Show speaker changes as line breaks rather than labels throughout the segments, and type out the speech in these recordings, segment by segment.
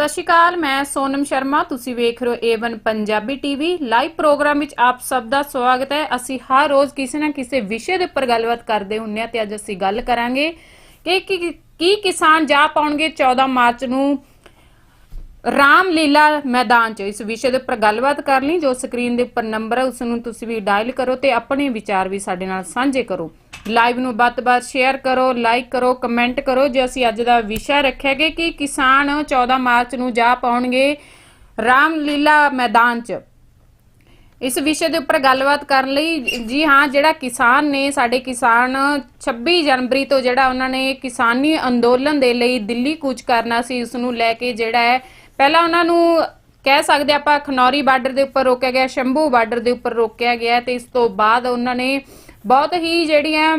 ਸਤਿ ਸ਼੍ਰੀ ਅਕਾਲ, ਮੈਂ ਸੋਨਮ ਸ਼ਰਮਾ, ਤੁਸੀਂ ਵੇਖ ਰਹੇ ਹੋ A1 Punjabi TV live programme ਵਿੱਚ ਆਪ ਸਭ ਦਾ ਸਵਾਗਤ ਹੈ। ਅਸੀਂ ਹਰ ਰੋਜ਼ ਕਿਸੇ ਨਾ ਕਿਸੇ ਵਿਸ਼ੇ ਦੇ ਉੱਪਰ ਗੱਲਬਾਤ ਕਰਦੇ ਹੁੰਨੇ ਆ ਤੇ ਅੱਜ ਅਸੀਂ ਗੱਲ ਕਰਾਂਗੇ ਕਿ ਕੀ ਕਿਸਾਨ ਜਾ ਪਾਉਣਗੇ 14 ਮਾਰਚ ਨੂੰ ਰਾਮਲੀਲਾ ਮੈਦਾਨ 'ਚ। ਇਸ ਵਿਸ਼ੇ ਦੇ ਉੱਪਰ ਗੱਲਬਾਤ ਕਰ ਲਈ। ਜੋ ਸਕਰੀਨ ਦੇ ਉੱਪਰ ਨੰਬਰ ਹੈ ਉਸ ਨੂੰ ਤੁਸੀਂ ਵੀ ਡਾਇਲ ਕਰੋ ਤੇ ਆਪਣੇ ਵਿਚਾਰ ਵੀ ਸਾਡੇ ਨਾਲ ਸਾਂਝੇ ਕਰੋ। ਲਾਈਵ ਨੂੰ ਵੱਧ ਤੋਂ ਵੱਧ ਸ਼ੇਅਰ ਕਰੋ, ਲਾਈਕ ਕਰੋ, ਕਮੈਂਟ ਕਰੋ। ਜੇ ਅਸੀਂ ਅੱਜ ਦਾ ਵਿਸ਼ਾ ਰੱਖਿਆ ਕਿ ਕਿਸਾਨ 14 ਮਾਰਚ ਨੂੰ ਜਾ ਪਾਉਣਗੇ ਰਾਮਲੀਲਾ ਮੈਦਾਨ 'ਚ। ਇਸ ਵਿਸ਼ੇ ਦੇ ਉੱਪਰ ਗੱਲਬਾਤ ਕਰਨ ਲਈ ਜੀ ਹਾਂ, ਜਿਹੜਾ ਕਿਸਾਨ ਨੇ, ਸਾਡੇ ਕਿਸਾਨ 26 ਜਨਵਰੀ ਤੋਂ ਜਿਹੜਾ ਉਹਨਾਂ ਨੇ ਕਿਸਾਨੀ ਅੰਦੋਲਨ ਦੇ ਲਈ ਦਿੱਲੀ ਕੂਚ ਕਰਨਾ ਸੀ ਉਸ ਨੂੰ ਲੈ ਕੇ ਜਿਹੜਾ ਹੈ, ਪਹਿਲਾਂ ਉਹਨਾਂ ਨੂੰ ਕਹਿ ਸਕਦੇ ਆਪਾਂ ਖਨੌਰੀ ਬਾਰਡਰ ਦੇ ਉੱਪਰ ਰੋਕਿਆ ਗਿਆ, ਸ਼ੰਭੂ ਬਾਰਡਰ ਦੇ ਉੱਪਰ ਰੋਕਿਆ ਗਿਆ ਤੇ ਇਸ ਤੋਂ ਬਾਅਦ ਉਹਨਾਂ ਨੇ ਬਹੁਤ ਹੀ ਜਿਹੜੀਆਂ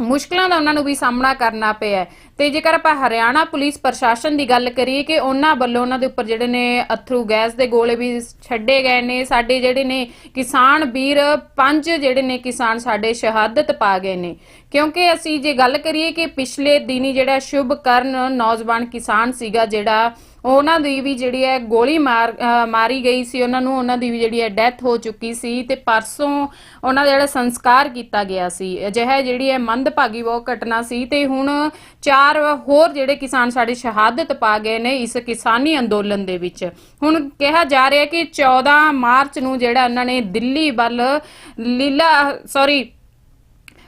ਮੁਸ਼ਕਲਾਂ ਦਾ ਉਹਨਾਂ ਨੂੰ ਵੀ ਸਾਹਮਣਾ ਕਰਨਾ ਪਿਆ ਤੇ ਜੇਕਰ ਆਪਾਂ ਹਰਿਆਣਾ ਪੁਲਿਸ ਪ੍ਰਸ਼ਾਸਨ ਦੀ ਗੱਲ ਕਰੀਏ ਕਿ ਉਹਨਾਂ ਵੱਲੋਂ ਉਹਨਾਂ ਦੇ ਉੱਪਰ ਜਿਹੜੇ ਨੇ ਅਥਰੂ ਗੈਸ ਦੇ ਗੋਲੇ ਵੀ ਛੱਡੇ ਗਏ ਨੇ, ਸਾਡੇ ਜਿਹੜੇ ਨੇ ਕਿਸਾਨ ਵੀਰ, ਪੰਜ ਜਿਹੜੇ ਨੇ ਕਿਸਾਨ ਸਾਡੇ ਸ਼ਹਾਦਤ ਪਾ ਗਏ ਨੇ। ਕਿਉਂਕਿ ਅਸੀਂ ਜੇ ਗੱਲ ਕਰੀਏ ਕਿ ਪਿਛਲੇ ਦਿਨੀ ਜਿਹੜਾ ਸ਼ੁਭ ਕਰਨ ਨੌਜਵਾਨ ਕਿਸਾਨ ਸੀਗਾ ਜਿਹੜਾ ਉਹਨਾਂ ਦੀ ਵੀ ਜਿਹੜੀ ਹੈ ਗੋਲੀ ਮਾਰ ਮਾਰੀ ਗਈ ਸੀ। ਉਹਨਾਂ ਨੂੰ ਉਹਨਾਂ ਦੀ ਵੀ ਜਿਹੜੀ ਹੈ ਡੈਥ ਹੋ ਚੁੱਕੀ ਸੀ ਤੇ ਪਰਸੋਂ ਉਹਨਾਂ ਦਾ ਜਿਹੜਾ ਸੰਸਕਾਰ ਕੀਤਾ ਗਿਆ ਸੀ। ਅਜਿਹਾ ਜਿਹੜੀ ਹੈ ਮੰਦਭਾਗੀ ਉਹ ਘਟਨਾ ਸੀ ਤੇ ਹੁਣ ਚਾਰ ਹੋਰ ਜਿਹੜੇ ਕਿਸਾਨ ਸਾਡੇ ਸ਼ਹਾਦਤ ਪਾ ਗਏ ਨੇ ਇਸ ਕਿਸਾਨੀ ਅੰਦੋਲਨ ਦੇ ਵਿੱਚ। ਹੁਣ ਕਿਹਾ ਜਾ ਰਿਹਾ ਕਿ 14 ਮਾਰਚ ਨੂੰ ਜਿਹੜਾ ਉਹਨਾਂ ਨੇ ਦਿੱਲੀ ਵੱਲ ਲੀਲਾ ਸੌਰੀ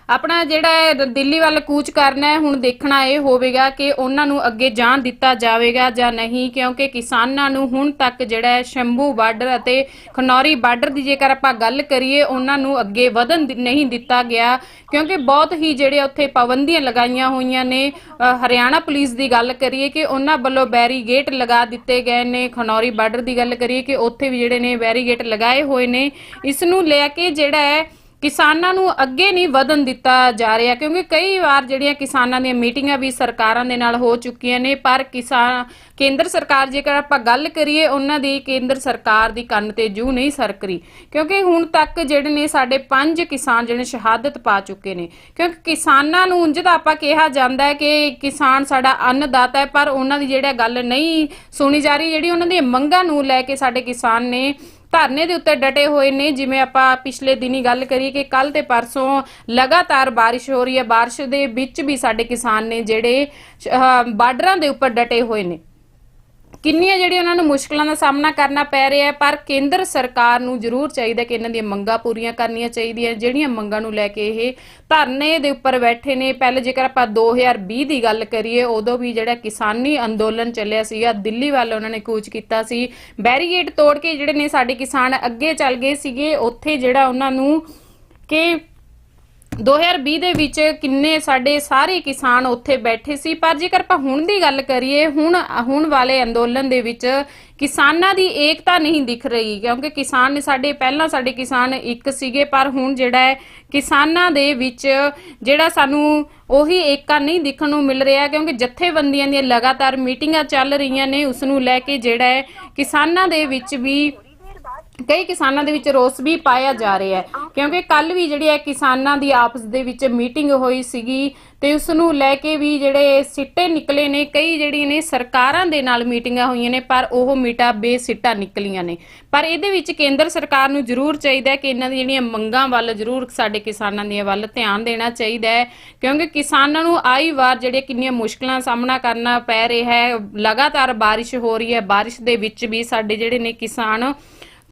ਆਪਣਾ ਜਿਹੜਾ ਹੈ ਦਿੱਲੀ ਵੱਲ ਕੂਚ ਕਰਨਾ ਹੈ, ਹੁਣ ਦੇਖਣਾ ਇਹ ਹੋਵੇਗਾ ਕਿ ਉਹਨਾਂ ਨੂੰ ਅੱਗੇ ਜਾਣ ਦਿੱਤਾ ਜਾਵੇਗਾ ਜਾਂ ਨਹੀਂ, ਕਿਉਂਕਿ ਕਿਸਾਨਾਂ ਨੂੰ ਹੁਣ ਤੱਕ ਜਿਹੜਾ ਹੈ ਸ਼ੰਭੂ ਬਾਰਡਰ ਅਤੇ ਖਨੌਰੀ ਬਾਰਡਰ ਦੀ ਜੇਕਰ ਆਪਾਂ ਗੱਲ ਕਰੀਏ, ਉਹਨਾਂ ਨੂੰ ਅੱਗੇ ਵਧਣ ਨਹੀਂ ਦਿੱਤਾ ਗਿਆ, ਕਿਉਂਕਿ ਬਹੁਤ ਹੀ ਜਿਹੜੇ ਉੱਥੇ ਪਾਬੰਦੀਆਂ ਲਗਾਈਆਂ ਹੋਈਆਂ ਨੇ। ਹਰਿਆਣਾ ਪੁਲਿਸ ਦੀ ਗੱਲ ਕਰੀਏ ਕਿ ਉਹਨਾਂ ਵੱਲੋਂ ਬੈਰੀਗੇਟ ਲਗਾ ਦਿੱਤੇ ਗਏ ਨੇ। ਖਨੌਰੀ ਬਾਰਡਰ ਦੀ ਗੱਲ ਕਰੀਏ ਕਿ ਉੱਥੇ ਵੀ ਜਿਹੜੇ ਨੇ ਬੈਰੀਗੇਟ ਲਗਾਏ ਹੋਏ ਨੇ। ਇਸ ਨੂੰ ਲੈ ਕੇ ਜਿਹੜਾ ਹੈ ਕਿਸਾਨਾਂ ਨੂੰ ਅੱਗੇ ਨਹੀਂ ਵਧਣ ਦਿੱਤਾ ਜਾ ਰਿਹਾ, ਕਿਉਂਕਿ ਕਈ ਵਾਰ ਜਿਹੜੀਆਂ ਕਿਸਾਨਾਂ ਦੀਆਂ ਮੀਟਿੰਗਾਂ ਵੀ ਸਰਕਾਰਾਂ ਦੇ ਨਾਲ ਹੋ ਚੁੱਕੀਆਂ ਨੇ, ਪਰ ਕਿਸਾਨ, ਕੇਂਦਰ ਸਰਕਾਰ ਜੇਕਰ ਆਪਾਂ ਗੱਲ ਕਰੀਏ, ਉਹਨਾਂ ਦੀ ਕੇਂਦਰ ਸਰਕਾਰ ਦੀ ਕੰਨ ਤੇ ਜੂ ਨਹੀਂ ਸਰਕਰੀ ਕਿਉਂਕਿ ਹੁਣ ਤੱਕ ਜਿਹੜੇ ਨੇ ਸਾਡੇ ਪੰਜ ਕਿਸਾਨ ਜਿਹੜੇ ਸ਼ਹਾਦਤ ਪਾ ਚੁੱਕੇ ਨੇ, ਕਿਉਂਕਿ ਕਿਸਾਨਾਂ ਨੂੰ ਉਂਝ ਤਾਂ ਆਪਾਂ ਕਿਹਾ ਜਾਂਦਾ ਹੈ ਕਿ ਕਿਸਾਨ ਸਾਡਾ ਅੰਨਦਾਤਾ ਹੈ, ਪਰ ਉਹਨਾਂ ਦੀ ਜਿਹੜਾ ਗੱਲ ਨਹੀਂ ਸੁਣੀ ਜਾ ਰਹੀ, ਜਿਹੜੀ ਉਹਨਾਂ ਦੀਆਂ ਮੰਗਾਂ ਨੂੰ ਲੈ ਕੇ ਸਾਡੇ ਕਿਸਾਨ ਨੇ ਧਰਨੇ ਦੇ ਉੱਤੇ ਡਟੇ ਹੋਏ ਨੇ। ਜਿਵੇਂ ਆਪਾਂ ਪਿਛਲੇ ਦਿਨੀ ਗੱਲ ਕਰੀਏ ਕਿ ਕੱਲ ਤੇ ਪਰਸੋਂ ਲਗਾਤਾਰ ਬਾਰਿਸ਼ ਹੋ ਰਹੀ ਹੈ। ਬਾਰਿਸ਼ ਦੇ ਵਿੱਚ ਵੀ ਸਾਡੇ ਕਿਸਾਨ ਨੇ ਜਿਹੜੇ ਬਾਰਡਰਾਂ ਦੇ ਉੱਪਰ ਡਟੇ ਹੋਏ ਨੇ। ਕਿੰਨੀਆਂ ਜਿਹੜੀਆਂ ਉਹਨਾਂ ਨੂੰ ਮੁਸ਼ਕਲਾਂ ਦਾ ਸਾਹਮਣਾ ਕਰਨਾ ਪੈ ਰਿਹਾ ਹੈ, ਪਰ ਕੇਂਦਰ ਸਰਕਾਰ ਨੂੰ ਜ਼ਰੂਰ ਚਾਹੀਦਾ ਕਿ ਇਹਨਾਂ ਦੀਆਂ ਮੰਗਾਂ ਪੂਰੀਆਂ ਕਰਨੀਆਂ ਚਾਹੀਦੀਆਂ, ਜਿਹੜੀਆਂ ਮੰਗਾਂ ਨੂੰ ਲੈ ਕੇ ਇਹ ਧਰਨੇ ਦੇ ਉੱਪਰ ਬੈਠੇ ਨੇ। ਪਹਿਲੇ ਜੇਕਰ ਆਪਾਂ 2020 ਦੀ ਗੱਲ ਕਰੀਏ, ਉਦੋਂ ਵੀ ਜਿਹੜਾ ਕਿਸਾਨੀ ਅੰਦੋਲਨ ਚੱਲਿਆ ਸੀਗਾ, ਦਿੱਲੀ ਵੱਲ ਉਹਨਾਂ ਨੇ ਕੂਚ ਕੀਤਾ ਸੀ। ਬੈਰੀਗੇਟ ਤੋੜ ਕੇ ਜਿਹੜੇ ਨੇ ਸਾਡੇ ਕਿਸਾਨ ਅੱਗੇ ਚੱਲ ਗਏ ਸੀਗੇ, ਉੱਥੇ ਜਿਹੜਾ ਉਹਨਾਂ ਨੂੰ ਕਿ 2020 ਦੇ ਵਿੱਚ ਕਿੰਨੇ ਸਾਡੇ ਸਾਰੇ ਕਿਸਾਨ ਉੱਥੇ ਬੈਠੇ ਸੀ। ਪਰ ਜੇਕਰ ਆਪਾਂ ਹੁਣ ਦੀ ਗੱਲ ਕਰੀਏ, ਹੁਣ ਹੁਣ ਵਾਲੇ ਅੰਦੋਲਨ ਦੇ ਵਿੱਚ ਕਿਸਾਨਾਂ ਦੀ ਏਕਤਾ ਨਹੀਂ ਦਿਖ ਰਹੀ, ਕਿਉਂਕਿ ਕਿਸਾਨ ਸਾਡੇ, ਪਹਿਲਾਂ ਸਾਡੇ ਕਿਸਾਨ ਇੱਕ ਸੀਗੇ, ਪਰ ਹੁਣ ਜਿਹੜਾ ਹੈ ਕਿਸਾਨਾਂ ਦੇ ਵਿੱਚ ਜਿਹੜਾ ਸਾਨੂੰ ਉਹੀ ਏਕਾ ਨਹੀਂ ਦਿਖਣ ਨੂੰ ਮਿਲ ਰਿਹਾ, ਕਿਉਂਕਿ ਜਥੇਬੰਦੀਆਂ ਦੀਆਂ ਲਗਾਤਾਰ ਮੀਟਿੰਗਾਂ ਚੱਲ ਰਹੀਆਂ ਨੇ। ਉਸ ਨੂੰ ਲੈ ਕੇ ਜਿਹੜਾ ਹੈ ਕਿਸਾਨਾਂ ਦੇ ਵਿੱਚ ਵੀ ਕਈ ਕਿਸਾਨਾਂ ਦੇ ਵਿੱਚ ਰੋਸ ਵੀ ਪਾਇਆ ਜਾ ਰਿਹਾ ਹੈ। ਕਿਉਂਕਿ ਕੱਲ ਵੀ ਜਿਹੜੀ ਹੈ ਕਿਸਾਨਾਂ ਦੀ ਆਪਸ ਦੇ ਵਿੱਚ ਮੀਟਿੰਗ ਹੋਈ ਸੀਗੀ ਤੇ ਉਸ ਨੂੰ ਲੈ ਕੇ ਵੀ ਜਿਹੜੇ ਸਿੱਟੇ ਨਿਕਲੇ ਨੇ, ਕਈ ਜਿਹੜੀ ਨੇ ਸਰਕਾਰਾਂ ਦੇ ਨਾਲ ਮੀਟਿੰਗਾਂ ਹੋਈਆਂ ਨੇ, ਪਰ ਉਹ ਮੀਟਾ ਬੇਸਿੱਟਾ ਨਿਕਲੀਆਂ ਨੇ। ਪਰ ਇਹਦੇ ਵਿੱਚ ਕੇਂਦਰ ਸਰਕਾਰ ਨੂੰ ਜ਼ਰੂਰ ਚਾਹੀਦਾ ਕਿ ਇਹਨਾਂ ਦੀ ਜਿਹੜੀਆਂ ਮੰਗਾਂ ਵੱਲ ਜ਼ਰੂਰ ਸਾਡੇ ਕਿਸਾਨਾਂ ਦੀਆਂ ਵੱਲ ਧਿਆਨ ਦੇਣਾ ਚਾਹੀਦਾ ਹੈ। ਕਿਉਂਕਿ ਕਿਸਾਨਾਂ ਨੂੰ ਆਈ ਵਾਰ ਜਿਹੜੀਆਂ ਕਿੰਨੀਆਂ ਮੁਸ਼ਕਲਾਂ ਦਾ ਸਾਹਮਣਾ ਕਰਨਾ ਪੈ ਰਿਹਾ ਹੈ, ਲਗਾਤਾਰ ਬਾਰਿਸ਼ ਹੋ ਰਹੀ ਹੈ, ਬਾਰਿਸ਼ ਦੇ ਵਿੱਚ ਵੀ ਸਾਡੇ ਜਿਹੜੇ ਨੇ ਕਿਸਾਨ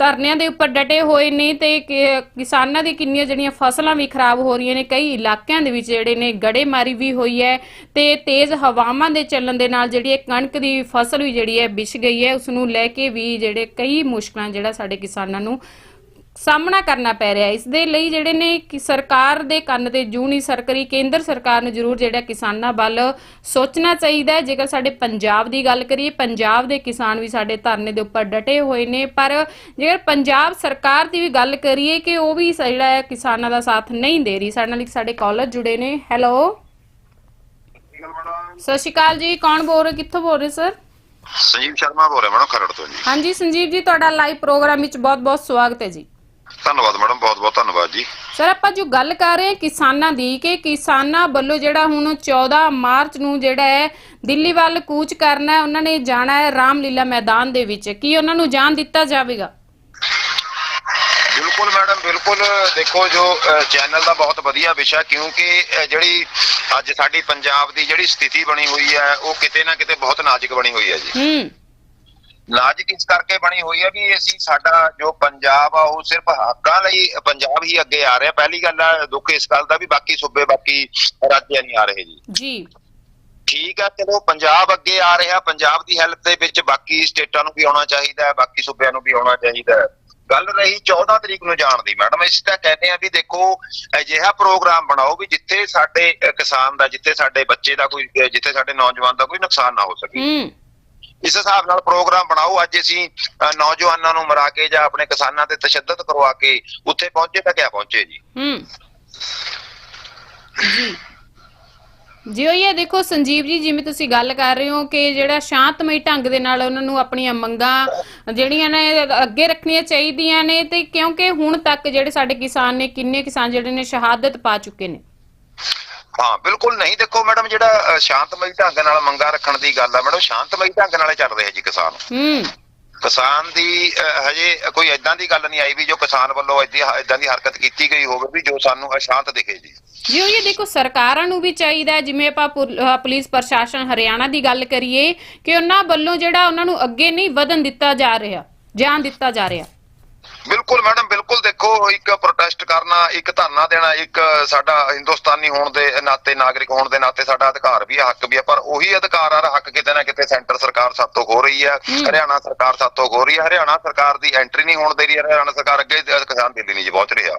ਧਰਨਿਆਂ ਦੇ ਉੱਪਰ ਡਟੇ ਹੋਏ ਨੇ ਤੇ ਕਿ- ਕਿਸਾਨਾਂ ਦੀ ਕਿੰਨੀਆਂ ਜਿਹੜੀਆਂ ਫਸਲਾਂ ਵੀ ਖਰਾਬ ਹੋ ਰਹੀਆਂ ਨੇ, ਕਈ ਇਲਾਕਿਆਂ ਦੇ ਵਿੱਚ ਜਿਹੜੇ ਨੇ ਗੜੇਮਾਰੀ ਵੀ ਹੋਈ ਹੈ ਤੇ ਤੇਜ਼ ਹਵਾਵਾਂ ਦੇ ਚੱਲਣ ਦੇ ਨਾਲ ਜਿਹੜੀ ਇਹ ਕਣਕ ਦੀ ਫਸਲ ਵੀ ਜਿਹੜੀ ਹੈ, ਵਿਛ ਗਈ ਹੈ ਉਸ ਨੂੰ ਲੈ ਕੇ ਵੀ ਜਿਹੜੇ ਕਈ ਮੁਸ਼ਕਲਾਂ ਜਿਹੜਾ ਸਾਡੇ ਕਿਸਾਨਾਂ ਨੂੰ ਸਾਹਮਣਾ ਕਰਨਾ ਪੈ ਰਿਹਾ। ਇਸ ਦੇ ਲਈ ਜਿਹੜੇ ਨੇ ਕਿ ਸਰਕਾਰ ਦੇ ਕੰਨ ਤੇ ਜੂ ਨਹੀਂ ਸਰਕਰੀ ਕੇਂਦਰ ਸਰਕਾਰ ਨੂੰ ਜ਼ਰੂਰ ਜਿਹੜਾ ਕਿਸਾਨਾਂ ਵੱਲ ਸੋਚਣਾ ਚਾਹੀਦਾ ਹੈ। ਜੇਕਰ ਸਾਡੇ ਪੰਜਾਬ ਦੀ ਗੱਲ ਕਰੀਏ ਪੰਜਾਬ ਦੇ ਕਿਸਾਨ ਵੀ ਸਾਡੇ ਧਰਨੇ ਦੇ ਉੱਪਰ ਡਟੇ ਹੋਏ ਨੇ। ਪਰ ਜੇਕਰ ਪੰਜਾਬ ਸਰਕਾਰ ਦੀ ਵੀ ਗੱਲ ਕਰੀਏ ਕਿ ਉਹ ਵੀ ਜਿਹੜਾ ਹੈ ਕਿਸਾਨਾਂ ਦਾ ਸਾਥ ਨਹੀਂ ਦੇ ਰਹੀ ਸਾਡੇ ਨਾਲ ਇੱਕ ਸਾਡੇ ਕਾਲਰ ਜੁੜੇ ਨੇ। ਹੈਲੋ। ਸਤਿ ਸ਼੍ਰੀ ਅਕਾਲ ਜੀ ਕੌਣ ਬੋਲ ਰਹੇ ਕਿੱਥੋਂ ਬੋਲ ਰਹੇ ਸਰ?
ਸੰਜੀਵ ਸ਼ਰਮਾ ਬੋਲ ਰਿਹਾ ਮੈਡਮ ਖਰੜ ਤੋਂ ਜੀ।
ਹਾਂਜੀ ਸੰਜੀਵ ਜੀ ਤੁਹਾਡਾ ਲਾਈਵ ਪ੍ਰੋਗਰਾਮ ਵਿੱਚ ਬਹੁਤ-ਬਹੁਤ ਸਵਾਗਤ ਹੈ ਜੀ।
ਧੰਨਵਾਦ ਮੈਡਮ ਬਹੁਤ ਬਹੁਤ ਧੰਨਵਾਦ ਜੀ।
ਸਰ ਆਪਾਂ ਜੋ ਗੱਲ ਕਰ ਰਹੇ ਹਾਂ ਕਿਸਾਨਾਂ ਦੀ ਕਿ ਕਿਸਾਨਾਂ ਵੱਲੋਂ ਜਿਹੜਾ ਹੁਣ 14 ਮਾਰਚ ਨੂੰ ਜਿਹੜਾ ਹੈ ਦਿੱਲੀ ਵੱਲ ਕੂਚ ਕਰਨਾ ਹੈ ਉਹਨਾਂ ਨੇ ਜਾਣਾ ਹੈ ਰਾਮਲੀਲਾ ਮੈਦਾਨ ਦੇ ਵਿੱਚ। ਕੀ ਉਹਨਾਂ ਨੂੰ ਜਾਣ ਦਿੱਤਾ ਜਾਵੇਗਾ?
ਬਿਲਕੁਲ ਮੈਡਮ ਬਿਲਕੁਲ ਦੇਖੋ ਜੋ ਚੈਨਲ ਦਾ ਬਹੁਤ ਵਧੀਆ ਵਿਸ਼ਾ ਕਿਉਂਕਿ ਜਿਹੜੀ ਅੱਜ ਸਾਡੀ ਪੰਜਾਬ ਦੀ ਜਿਹੜੀ ਸਥਿਤੀ ਬਣੀ ਹੋਈ ਹੈ ਉਹ ਕਿਤੇ ਨਾ ਕਿਤੇ ਬਹੁਤ ਨਾਜ਼ੁਕ ਬਣੀ ਹੋਈ ਹੈ ਜੀ।
ਹੂੰ।
ਨਾਜ਼ੁਕ ਇਸ ਕਰਕੇ ਬਣੀ ਹੋਈ ਹੈ ਵੀ ਅਸੀਂ ਸਾਡਾ ਜੋ ਪੰਜਾਬ ਆ ਉਹ ਸਿਰਫ ਹੱਕਾਂ ਲਈ ਪੰਜਾਬ ਹੀ ਅੱਗੇ ਆ ਰਿਹਾ। ਪਹਿਲੀ ਗੱਲ ਹੈ ਦੁੱਖ ਇਸ ਗੱਲ ਦਾ ਵੀ ਬਾਕੀ ਸੂਬੇ ਬਾਕੀ ਰਾਜ ਨਹੀਂ ਆ ਰਹੇ ਜੀ।
ਜੀ।
ਠੀਕ ਹੈ ਚਲੋ ਪੰਜਾਬ ਅੱਗੇ ਆ ਰਿਹਾ। ਪੰਜਾਬ ਦੀ ਹੈਲਪ ਦੇ ਵਿੱਚ ਬਾਕੀ ਸਟੇਟਾਂ ਨੂੰ ਵੀ ਆਉਣਾ ਚਾਹੀਦਾ ਹੈ ਬਾਕੀ ਸੂਬਿਆਂ ਨੂੰ ਵੀ ਆਉਣਾ ਚਾਹੀਦਾ ਹੈ। ਗੱਲ ਰਹੀ 14 ਤਰੀਕ ਨੂੰ ਜਾਣ ਦੀ। ਮੈਡਮ ਇਸ ਤਾਂ ਕਹਿੰਦੇ ਆ ਵੀ ਦੇਖੋ ਅਜਿਹਾ ਪ੍ਰੋਗਰਾਮ ਬਣਾਓ ਵੀ ਜਿੱਥੇ ਸਾਡੇ ਕਿਸਾਨ ਦਾ ਜਿੱਥੇ ਸਾਡੇ ਬੱਚੇ ਦਾ ਕੋਈ ਜਿੱਥੇ ਸਾਡੇ ਨੌਜਵਾਨ ਦਾ ਕੋਈ ਨੁਕਸਾਨ ਨਾ ਹੋ ਸਕੇ।
ਹੂੰ।
ਇਸ ਹਿਸਾਬ ਨਾਲ ਪ੍ਰੋਗਰਾਮ ਬਣਾਓ। ਅੱਜ ਅਸੀਂ ਨੌਜਵਾਨਾਂ ਨੂੰ ਮਰਾ ਕੇ ਜਾਂ ਆਪਣੇ ਕਿਸਾਨਾਂ ਤੇ ਤਸ਼ੱਦਦ ਕਰਵਾ ਕੇ ਉੱਥੇ ਪਹੁੰਚੇ ਤਾਂ ਕਿਆ ਪਹੁੰਚੇ ਜੀ?
ਹੂੰ। ਜੀ। ਜੀ, ਉਹ ਇਹ ਦੇਖੋ ਸੰਜੀਵ ਜੀ, ਜਿਵੇਂ ਤੁਸੀਂ ਗੱਲ ਕਰ ਰਹੇ ਹੋ ਕਿ ਜਿਹੜਾ ਸ਼ਾਂਤਮਈ ਢੰਗ ਦੇ ਨਾਲ ਉਹਨਾਂ ਨੂੰ ਆਪਣੀਆਂ ਮੰਗਾਂ ਜਿਹੜੀਆਂ ਨੇ ਅੱਗੇ ਰੱਖਣੀਆਂ ਚਾਹੀਦੀਆਂ ਨੇ ਤੇ ਕਿਉਂਕਿ ਹੁਣ ਤੱਕ ਜਿਹੜੇ ਸਾਡੇ ਕਿਸਾਨ ਨੇ, ਕਿੰਨੇ ਕਿਸਾਨ ਜਿਹੜੇ ਨੇ ਸ਼ਹਾਦਤ ਪਾ ਚੁੱਕੇ ਨੇ।
ਹਾਂ ਬਿਲਕੁਲ ਨਹੀਂ। ਦੇਖੋ ਮੈਡਮ ਜਿਹੜਾ ਸ਼ਾਂਤਮਈ ਢੰਗ ਨਾਲ ਮੰਗਾ ਰੱਖਣ ਦੀ ਗੱਲ ਆ ਮੈਡਮ ਸ਼ਾਂਤਮਈ ਢੰਗ ਨਾਲੇ ਚੱਲ ਰਿਹਾ ਜੀ ਕਿਸਾਨ।
ਹੂੰ।
ਕਿਸਾਨ ਦੀ ਹਜੇ ਕੋਈ ਐਦਾਂ ਦੀ ਗੱਲ ਨਹੀਂ ਆਈ ਵੀ ਜੋ ਕਿਸਾਨ ਵੱਲੋਂ ਐਦਾਂ ਦੀ ਹਰਕਤ ਕੀਤੀ ਗਈ ਹੋਵੇ ਵੀ ਜੋ ਸਾਨੂੰ ਅਸ਼ਾਂਤ ਦਿਖੇ ਜੀ।
ਜੀ ਇਹ ਦੇਖੋ ਸਰਕਾਰਾਂ ਨੂੰ ਵੀ ਚਾਹੀਦਾ ਜਿਵੇਂ ਆਪਾਂ ਪੁਲਿਸ ਪ੍ਰਸ਼ਾਸਨ ਹਰਿਆਣਾ ਦੀ ਗੱਲ ਕਰੀਏ ਕਿ ਉਹਨਾਂ ਵੱਲੋਂ ਜਿਹੜਾ ਉਹਨਾਂ ਨੂੰ ਅੱਗੇ ਨਹੀਂ ਵਧਣ ਦਿੱਤਾ ਜਾ ਰਿਹਾ ਜਾਣ ਦਿੱਤਾ ਜਾ ਰਿਹਾ।
ਬਿਲਕੁਲ ਮੈਡਮ ਬਿਲਕੁਲ ਦੇਖੋ ਇੱਕ ਪ੍ਰੋਟੈਸਟ ਕਰਨਾ ਇੱਕ ਧਰਨਾ ਦੇਣਾ ਇੱਕ ਸਾਡਾ ਹਿੰਦੁਸਤਾਨੀ ਹੋਣ ਦੇ ਨਾਤੇ ਨਾਗਰਿਕ ਹੋਣ ਦੇ ਨਾਤੇ ਸਾਡਾ ਅਧਿਕਾਰ ਵੀ ਹੈ ਹੱਕ ਵੀ ਹੈ ਪਰ ਉਹੀ ਅਧਿਕਾਰ ਆ ਹੱਕ ਕਿਤੇ ਨਾ ਕਿਤੇ ਸੈਂਟਰ ਸਰਕਾਰ ਸਾਤੋਂ ਖੋ ਰਹੀ ਹੈ
ਹੂੰ।
ਹਰਿਆਣਾ ਸਰਕਾਰ ਸਾਤੋਂ ਖੋ ਰਹੀ ਹੈ ਹਰਿਆਣਾ ਸਰਕਾਰ ਦੀ ਐਂਟਰੀ ਨਹੀਂ ਹੋਣ ਦੇ ਰਹੀ ਹੈ ਹਰਿਆਣਾ ਸਰਕਾਰ ਅੱਗੇ ਕਿਸਾਨ ਦਿੱਲੀ ਨਹੀਂ ਪਹੁੰਚ ਰਿਹਾ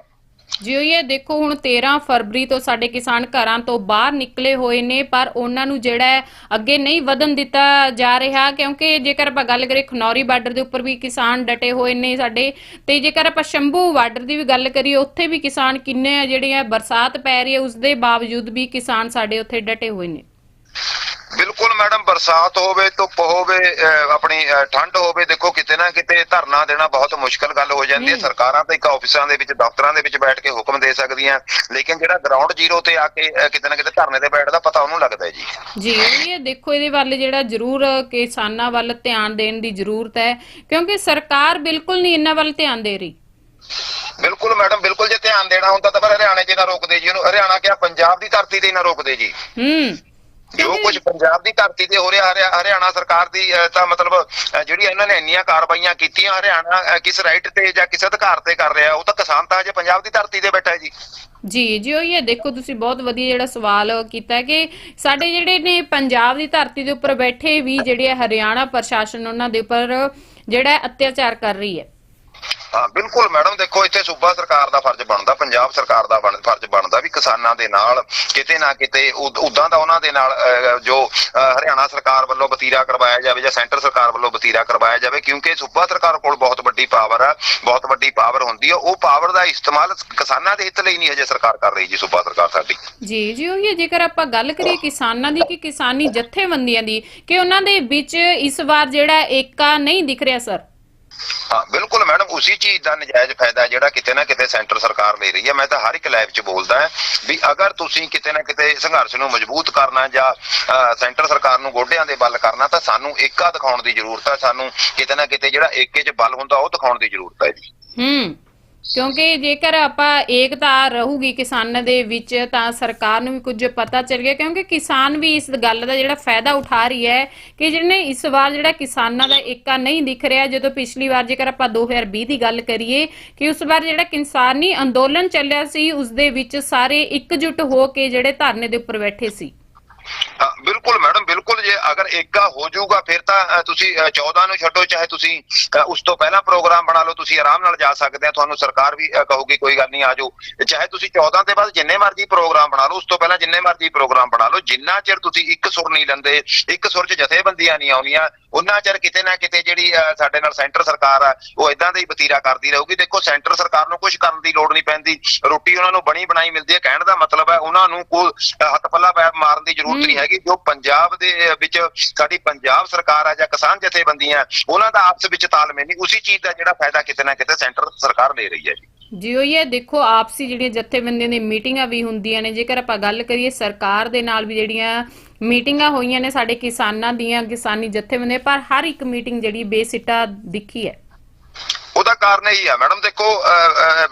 ਜਿਉਂ ਇਹ ਦੇਖੋ, ਹੁਣ 13 ਫਰਵਰੀ ਤੋਂ ਸਾਡੇ ਕਿਸਾਨ ਘਰਾਂ ਤੋਂ ਬਾਹਰ ਨਿਕਲੇ ਹੋਏ ਨੇ, ਪਰ ਉਹਨਾਂ ਨੂੰ ਜਿਹੜਾ ਅੱਗੇ ਨਹੀਂ ਵਧਣ ਦਿੱਤਾ ਜਾ ਰਿਹਾ, ਕਿਉਂਕਿ ਜੇਕਰ ਆਪਾਂ ਗੱਲ ਕਰੀਏ ਖਨੌਰੀ ਬਾਰਡਰ ਦੇ ਉੱਪਰ ਵੀ ਕਿਸਾਨ ਡਟੇ ਹੋਏ ਨੇ ਸਾਡੇ, ਤੇ ਜੇਕਰ ਆਪਾਂ ਸ਼ੰਭੂ ਬਾਰਡਰ ਦੀ ਵੀ ਗੱਲ ਕਰੀਏ, ਉੱਥੇ ਵੀ ਕਿਸਾਨ ਕਿੰਨੇ ਆ ਜਿਹੜੇ ਆ, ਬਰਸਾਤ ਪੈ ਰਹੀ ਹੈ, ਉਸ ਦੇ ਬਾਵਜੂਦ ਵੀ ਕਿਸਾਨ ਸਾਡੇ ਉੱਥੇ ਡਟੇ ਹੋਏ ਨੇ।
ਬਿਲਕੁਲ ਮੈਡਮ ਬਰਸਾਤ ਹੋਵੇ ਧੁੱਪ ਹੋਵੇ ਆਪਣੀ ਠੰਡ ਹੋਵੇ ਦੇਖੋ ਕਿਤੇ ਨਾ ਕਿਤੇ ਧਰਨਾ ਦੇਣਾ ਬਹੁਤ ਮੁਸ਼ਕਲ ਗੱਲ ਹੋ ਜਾਂਦੀ ਹੈ। ਸਰਕਾਰਾਂ ਤਾਂ ਇੱਕ ਆਫਿਸਾਂ ਦੇ ਵਿੱਚ ਦਫ਼ਤਰਾਂ ਦੇ ਵਿੱਚ ਬੈਠ ਕੇ ਹੁਕਮ ਦੇ ਸਕਦੀਆਂ। ਲੇਕਿਨ ਜਿਹੜਾ ਗਰਾਊਂਡ ਜ਼ੀਰੋ ਤੇ ਆ ਕੇ ਕਿਤੇ ਨਾ ਕਿਤੇ ਧਰਨੇ ਤੇ ਬੈਠਦਾ ਪਤਾ ਉਹਨੂੰ ਲੱਗਦਾ ਹੈ ਜੀ।
ਜੀ ਇਹ ਦੇਖੋ ਇਹਦੇ ਵੱਲ ਜਿਹੜਾ ਜ਼ਰੂਰ ਕਿਸਾਨਾਂ ਵੱਲ ਧਿਆਨ ਦੇਣ ਦੀ ਜ਼ਰੂਰਤ ਹੈ ਕਿਉਂਕਿ ਸਰਕਾਰ ਬਿਲਕੁਲ ਨਹੀਂ ਇਹਨਾਂ ਵੱਲ ਧਿਆਨ ਦੇ ਰਹੀ।
ਬਿਲਕੁਲ ਮੈਡਮ ਬਿਲਕੁਲ ਜੇ ਧਿਆਨ ਦੇਣਾ ਹੁੰਦਾ ਤਾਂ ਫਿਰ ਹਰਿਆਣੇ 'ਚ ਨਾ ਰੋਕਦੇ ਜੀ। ਉਹਨੂੰ ਹਰਿਆਣਾ ਕਿਹਾ ਪੰਜਾਬ ਦੀ ਧਰਤੀ ਤੇ ਨਾ ਰੋਕਦੇ ਜੀ।
ਹੂੰ।
ਜੋ ਕੁਝ ਪੰਜਾਬ ਦੀ ਧਰਤੀ ਤੇ ਹੋ ਰਿਹਾ ਹਰਿਆਣਾ ਸਰਕਾਰ ਦੀ ਤਾਂ ਮਤਲਬ ਜਿਹੜੀ ਇਹਨਾਂ ਨੇ ਇੰਨੀਆਂ ਕਾਰਵਾਈਆਂ ਕੀਤੀਆਂ, ਹਰਿਆਣਾ ਕਿਸ ਰਾਈਟ ਤੇ ਜਾਂ ਕਿਸ ਅਧਿਕਾਰ ਤੇ ਕਰ ਰਿਹਾ, ਉਹ ਤਾਂ ਕਿਸਾਨ ਤਾਂ ਅਜੇ ਪੰਜਾਬ ਦੀ ਧਰਤੀ ਤੇ ਬੈਠਾ ਹੈ ਜੀ।
ਜੀ ਜੀ, ਉਹ ਇਹ ਦੇਖੋ ਤੁਸੀਂ ਬਹੁਤ ਵਧੀਆ ਜਿਹੜਾ ਸਵਾਲ ਕੀਤਾ ਕਿ ਸਾਡੇ ਜਿਹੜੇ ਨੇ ਪੰਜਾਬ ਦੀ ਧਰਤੀ ਦੇ ਉੱਪਰ ਬੈਠੇ ਵੀ ਜਿਹੜੇ ਹਰਿਆਣਾ ਪ੍ਰਸ਼ਾਸਨ ਉਹਨਾਂ ਦੇ ਉੱਪਰ ਜਿਹੜਾ ਅਤਿਆਚਾਰ ਕਰ ਰਹੀ ਹੈ।
ਹਾਂ, ਬਿਲਕੁਲ ਮੈਡਮ, ਦੇਖੋ, ਇੱਥੇ ਸੂਬਾ ਸਰਕਾਰ ਦਾ ਫਰਜ਼ ਬਣਦਾ, ਪੰਜਾਬ ਸਰਕਾਰ ਦਾ ਫਰਜ਼ ਬਣਦਾ ਵੀ ਕਿਸਾਨਾਂ ਦੇ ਨਾਲ ਕਿਤੇ ਨਾ ਕਿਤੇ ਉਦਾਂ ਦਾ ਉਹਨਾਂ ਦੇ ਨਾਲ ਜੋ ਹਰਿਆਣਾ ਸਰਕਾਰ ਵੱਲੋਂ ਵਤੀਰਾ ਕਰਵਾਇਆ ਜਾਵੇ ਜਾਂ ਸੈਂਟਰ ਸਰਕਾਰ ਵੱਲੋਂ ਵਤੀਰਾ ਕਰਵਾਇਆ ਜਾਵੇ, ਕਿਉਂਕਿ ਸੂਬਾ ਸਰਕਾਰ ਕੋਲ ਬਹੁਤ ਵੱਡੀ ਪਾਵਰ ਆ, ਬਹੁਤ ਵੱਡੀ ਪਾਵਰ ਹੁੰਦੀ ਹੈ ਉਹ ਪਾਵਰ ਦਾ ਇਸਤੇਮਾਲ ਕਿਸਾਨਾਂ ਦੇ ਹਿੱਤ ਲਈ ਨਹੀਂ ਹਜੇ ਸਰਕਾਰ ਕਰ ਰਹੀ ਜੀ, ਸੂਬਾ ਸਰਕਾਰ ਸਾਡੀ।
ਜੀ ਜੀ, ਉਹ ਜੇਕਰ ਆਪਾਂ ਗੱਲ ਕਰੀਏ ਕਿਸਾਨਾਂ ਦੀ ਕਿ ਕਿਸਾਨੀ ਜਥੇਬੰਦੀਆਂ ਦੀ, ਕਿ ਉਹਨਾਂ ਦੇ ਵਿੱਚ ਇਸ ਵਾਰ ਜਿਹੜਾ ਏਕਾ ਨਹੀਂ ਦਿਖ ਰਿਹਾ, ਸਰ?
ਹਾਂ, ਬਿਲਕੁਲ ਮੈਡਮ, ਉਸੇ ਚੀਜ਼ ਦਾ ਨਜਾਇਜ਼ ਫਾਇਦਾ ਜਿਹੜਾ ਕਿਤੇ ਨਾ ਕਿਤੇ ਸੈਂਟਰ ਸਰਕਾਰ ਲੈ ਰਹੀ ਹੈ। ਮੈਂ ਤਾਂ ਹਰ ਇੱਕ ਲਾਈਵ 'ਚ ਬੋਲਦਾ ਵੀ ਅਗਰ ਤੁਸੀਂ ਕਿਤੇ ਨਾ ਕਿਤੇ ਸੰਘਰਸ਼ ਨੂੰ ਮਜ਼ਬੂਤ ਕਰਨਾ ਜਾਂ ਸੈਂਟਰ ਸਰਕਾਰ ਨੂੰ ਗੋਡਿਆਂ ਦੇ ਬਲ ਕਰਨਾ, ਤਾਂ ਸਾਨੂੰ ਏਕਾ ਦਿਖਾਉਣ ਦੀ ਜ਼ਰੂਰਤ ਹੈ। ਸਾਨੂੰ ਕਿਤੇ ਨਾ ਕਿਤੇ ਜਿਹੜਾ ਏਕੇ 'ਚ ਬਲ ਹੁੰਦਾ, ਉਹ ਦਿਖਾਉਣ ਦੀ ਜ਼ਰੂਰਤ ਹੈ ਜੀ।
ਹੂੰ। ਕਿਉਂਕਿ ਜੇਕਰ ਆਪਾਂ ਏਕਤਾ ਰਹੂਗੀ ਕਿਸਾਨਾਂ ਦੇ ਵਿੱਚ, ਤਾਂ ਸਰਕਾਰ ਨੂੰ ਵੀ ਕੁਝ ਪਤਾ ਚੱਲ ਗਿਆ। ਕਿਉਂਕਿ ਕਿਸਾਨ ਵੀ ਇਸ ਗੱਲ ਦਾ ਜਿਹੜਾ ਫਾਇਦਾ ਉਠਾ ਰਹੀ ਹੈ ਕਿ ਜਿਹਨੇ ਇਸ ਵਾਰ ਜਿਹੜਾ ਕਿਸਾਨਾਂ ਦਾ ਏਕਾ ਨਹੀਂ ਦਿਖ ਰਿਹਾ, ਜਦੋਂ ਪਿਛਲੀ ਵਾਰ ਜੇਕਰ ਆਪਾਂ 2020 ਦੀ ਗੱਲ ਕਰੀਏ, ਕਿ ਉਸ ਵਾਰ ਜਿਹੜਾ ਕਿਸਾਨੀ ਅੰਦੋਲਨ ਚੱਲਿਆ ਸੀ, ਉਸ ਦੇ ਵਿੱਚ ਸਾਰੇ ਇਕਜੁੱਟ ਹੋ ਕੇ ਜਿਹੜੇ ਧਰਨੇ ਦੇ ਉੱਪਰ ਬੈਠੇ ਸੀ।
ਬਿਲਕੁਲ ਮੈਡਮ ਬਿਲਕੁਲ ਜੇ ਅਗਰ ਏਕਾ ਹੋ ਜਾਊਗਾ ਫਿਰ ਤਾਂ ਤੁਸੀਂ ਅ, 14 ਨੂੰ ਛੱਡੋ ਚਾਹੇ ਤੁਸੀਂ ਅ, ਉਸ ਤੋਂ ਪਹਿਲਾਂ ਪ੍ਰੋਗਰਾਮ ਬਣਾ ਲਓ ਤੁਸੀਂ ਆਰਾਮ ਨਾਲ ਜਾ ਸਕਦੇ ਆ ਤੁਹਾਨੂੰ ਸਰਕਾਰ ਵੀ ਅ, ਕਹੂਗੀ ਕੋਈ ਗੱਲ ਨਹੀਂ ਆਜੋ ਚਾਹੇ ਤੁਸੀਂ 14 ਦੇ ਬਾਅਦ ਜਿੰਨੇ ਮਰਜ਼ੀ ਪ੍ਰੋਗਰਾਮ ਬਣਾ ਲਓ ਉਸ ਤੋਂ ਪਹਿਲਾਂ ਜਿੰਨੇ ਮਰਜ਼ੀ ਪ੍ਰੋਗਰਾਮ ਬਣਾ ਲਓ ਜਿੰਨਾ ਚਿਰ ਤੁਸੀਂ ਇੱਕ ਸੁਰ ਨਹੀਂ ਲੈਂਦੇ ਇੱਕ ਸੁਰ 'ਚ ਜਥੇਬੰਦੀਆਂ ਨਹੀਂ ਆਉਣੀਆਂ ਉਹਨਾਂ ਚਿਰ ਕਿਤੇ ਨਾ ਕਿਤੇ ਜਿਹੜੀ ਸਾਡੇ ਨਾਲ ਸੈਂਟਰ ਸਰਕਾਰ ਆ ਉਹ ਇਦਾਂ ਦਾ ਹੀ ਵਤੀਰਾ ਕਰਦੀ ਰਹੂਗੀ। ਦੇਖੋ ਸੈਂਟਰ ਸਰਕਾਰ ਨੂੰ ਕੁਝ ਕਰਨ ਦੀ ਲੋੜ ਨਹੀਂ ਪੈਂਦੀ। ਰੋਟੀ ਉਹਨਾਂ ਨੂੰ ਬਣੀ ਬਣਾਈ ਮਿਲਦੀ ਹੈ। ਕਹਿਣ ਦਾ ਮਤਲਬ ਹੈ ਉਹਨਾਂ ਨੂੰ ਕੋਈ ਹੱਥ ਪੱਲਾ ਪੈਰ ਮਾਰਨ ਦੀ ਜ਼ਰੂਰਤ ਨਹੀਂ। ਹੈਗੀ। ਜੋ ਪੰਜਾਬ ਦੇ ਵਿੱਚ ਸਾਡੀ ਪੰਜਾਬ ਸਰਕਾਰ ਆ ਜਾਂ ਕਿਸਾਨ ਜਥੇਬੰਦੀਆਂ ਉਹਨਾਂ ਦਾ ਆਪਸ ਵਿੱਚ ਤਾਲਮੇਲ ਨਹੀਂ। ਉਸੇ ਚੀਜ਼ ਦਾ ਜਿਹੜਾ ਫਾਇਦਾ ਕਿਤੇ ਨਾ ਕਿਤੇ ਸੈਂਟਰ ਸਰਕਾਰ ਲੈ ਰਹੀ ਹੈ ਜੀ।
ਜੀ ਉਹ ਇਹ ਦੇਖੋ ਆਪਸੀ ਜਿਹੜੀਆਂ ਜਥੇਬੰਦੀਆਂ ਦੀ ਮੀਟਿੰਗਾਂ ਵੀ ਹੁੰਦੀਆਂ ਨੇ। ਜੇਕਰ ਆਪਾਂ ਗੱਲ ਕਰੀਏ ਸਰਕਾਰ ਦੇ ਨਾਲ ਵੀ ਜਿਹੜੀਆਂ ਮੀਟਿੰਗਾਂ ਹੋਈਆਂ ਨੇ ਸਾਡੇ ਕਿਸਾਨਾਂ ਦੀਆਂ, ਕਿਸਾਨੀ ਜਥੇਬੰਦੀਆਂ ਪਰ ਹਰ ਇੱਕ ਮੀਟਿੰਗ ਜਿਹੜੀ ਬੇਸਿੱਟਾ ਦਿਖੀ ਹੈ।
ਉਹਦਾ ਕਾਰਨ ਇਹੀ ਆ। ਮੈਡਮ, ਦੇਖੋ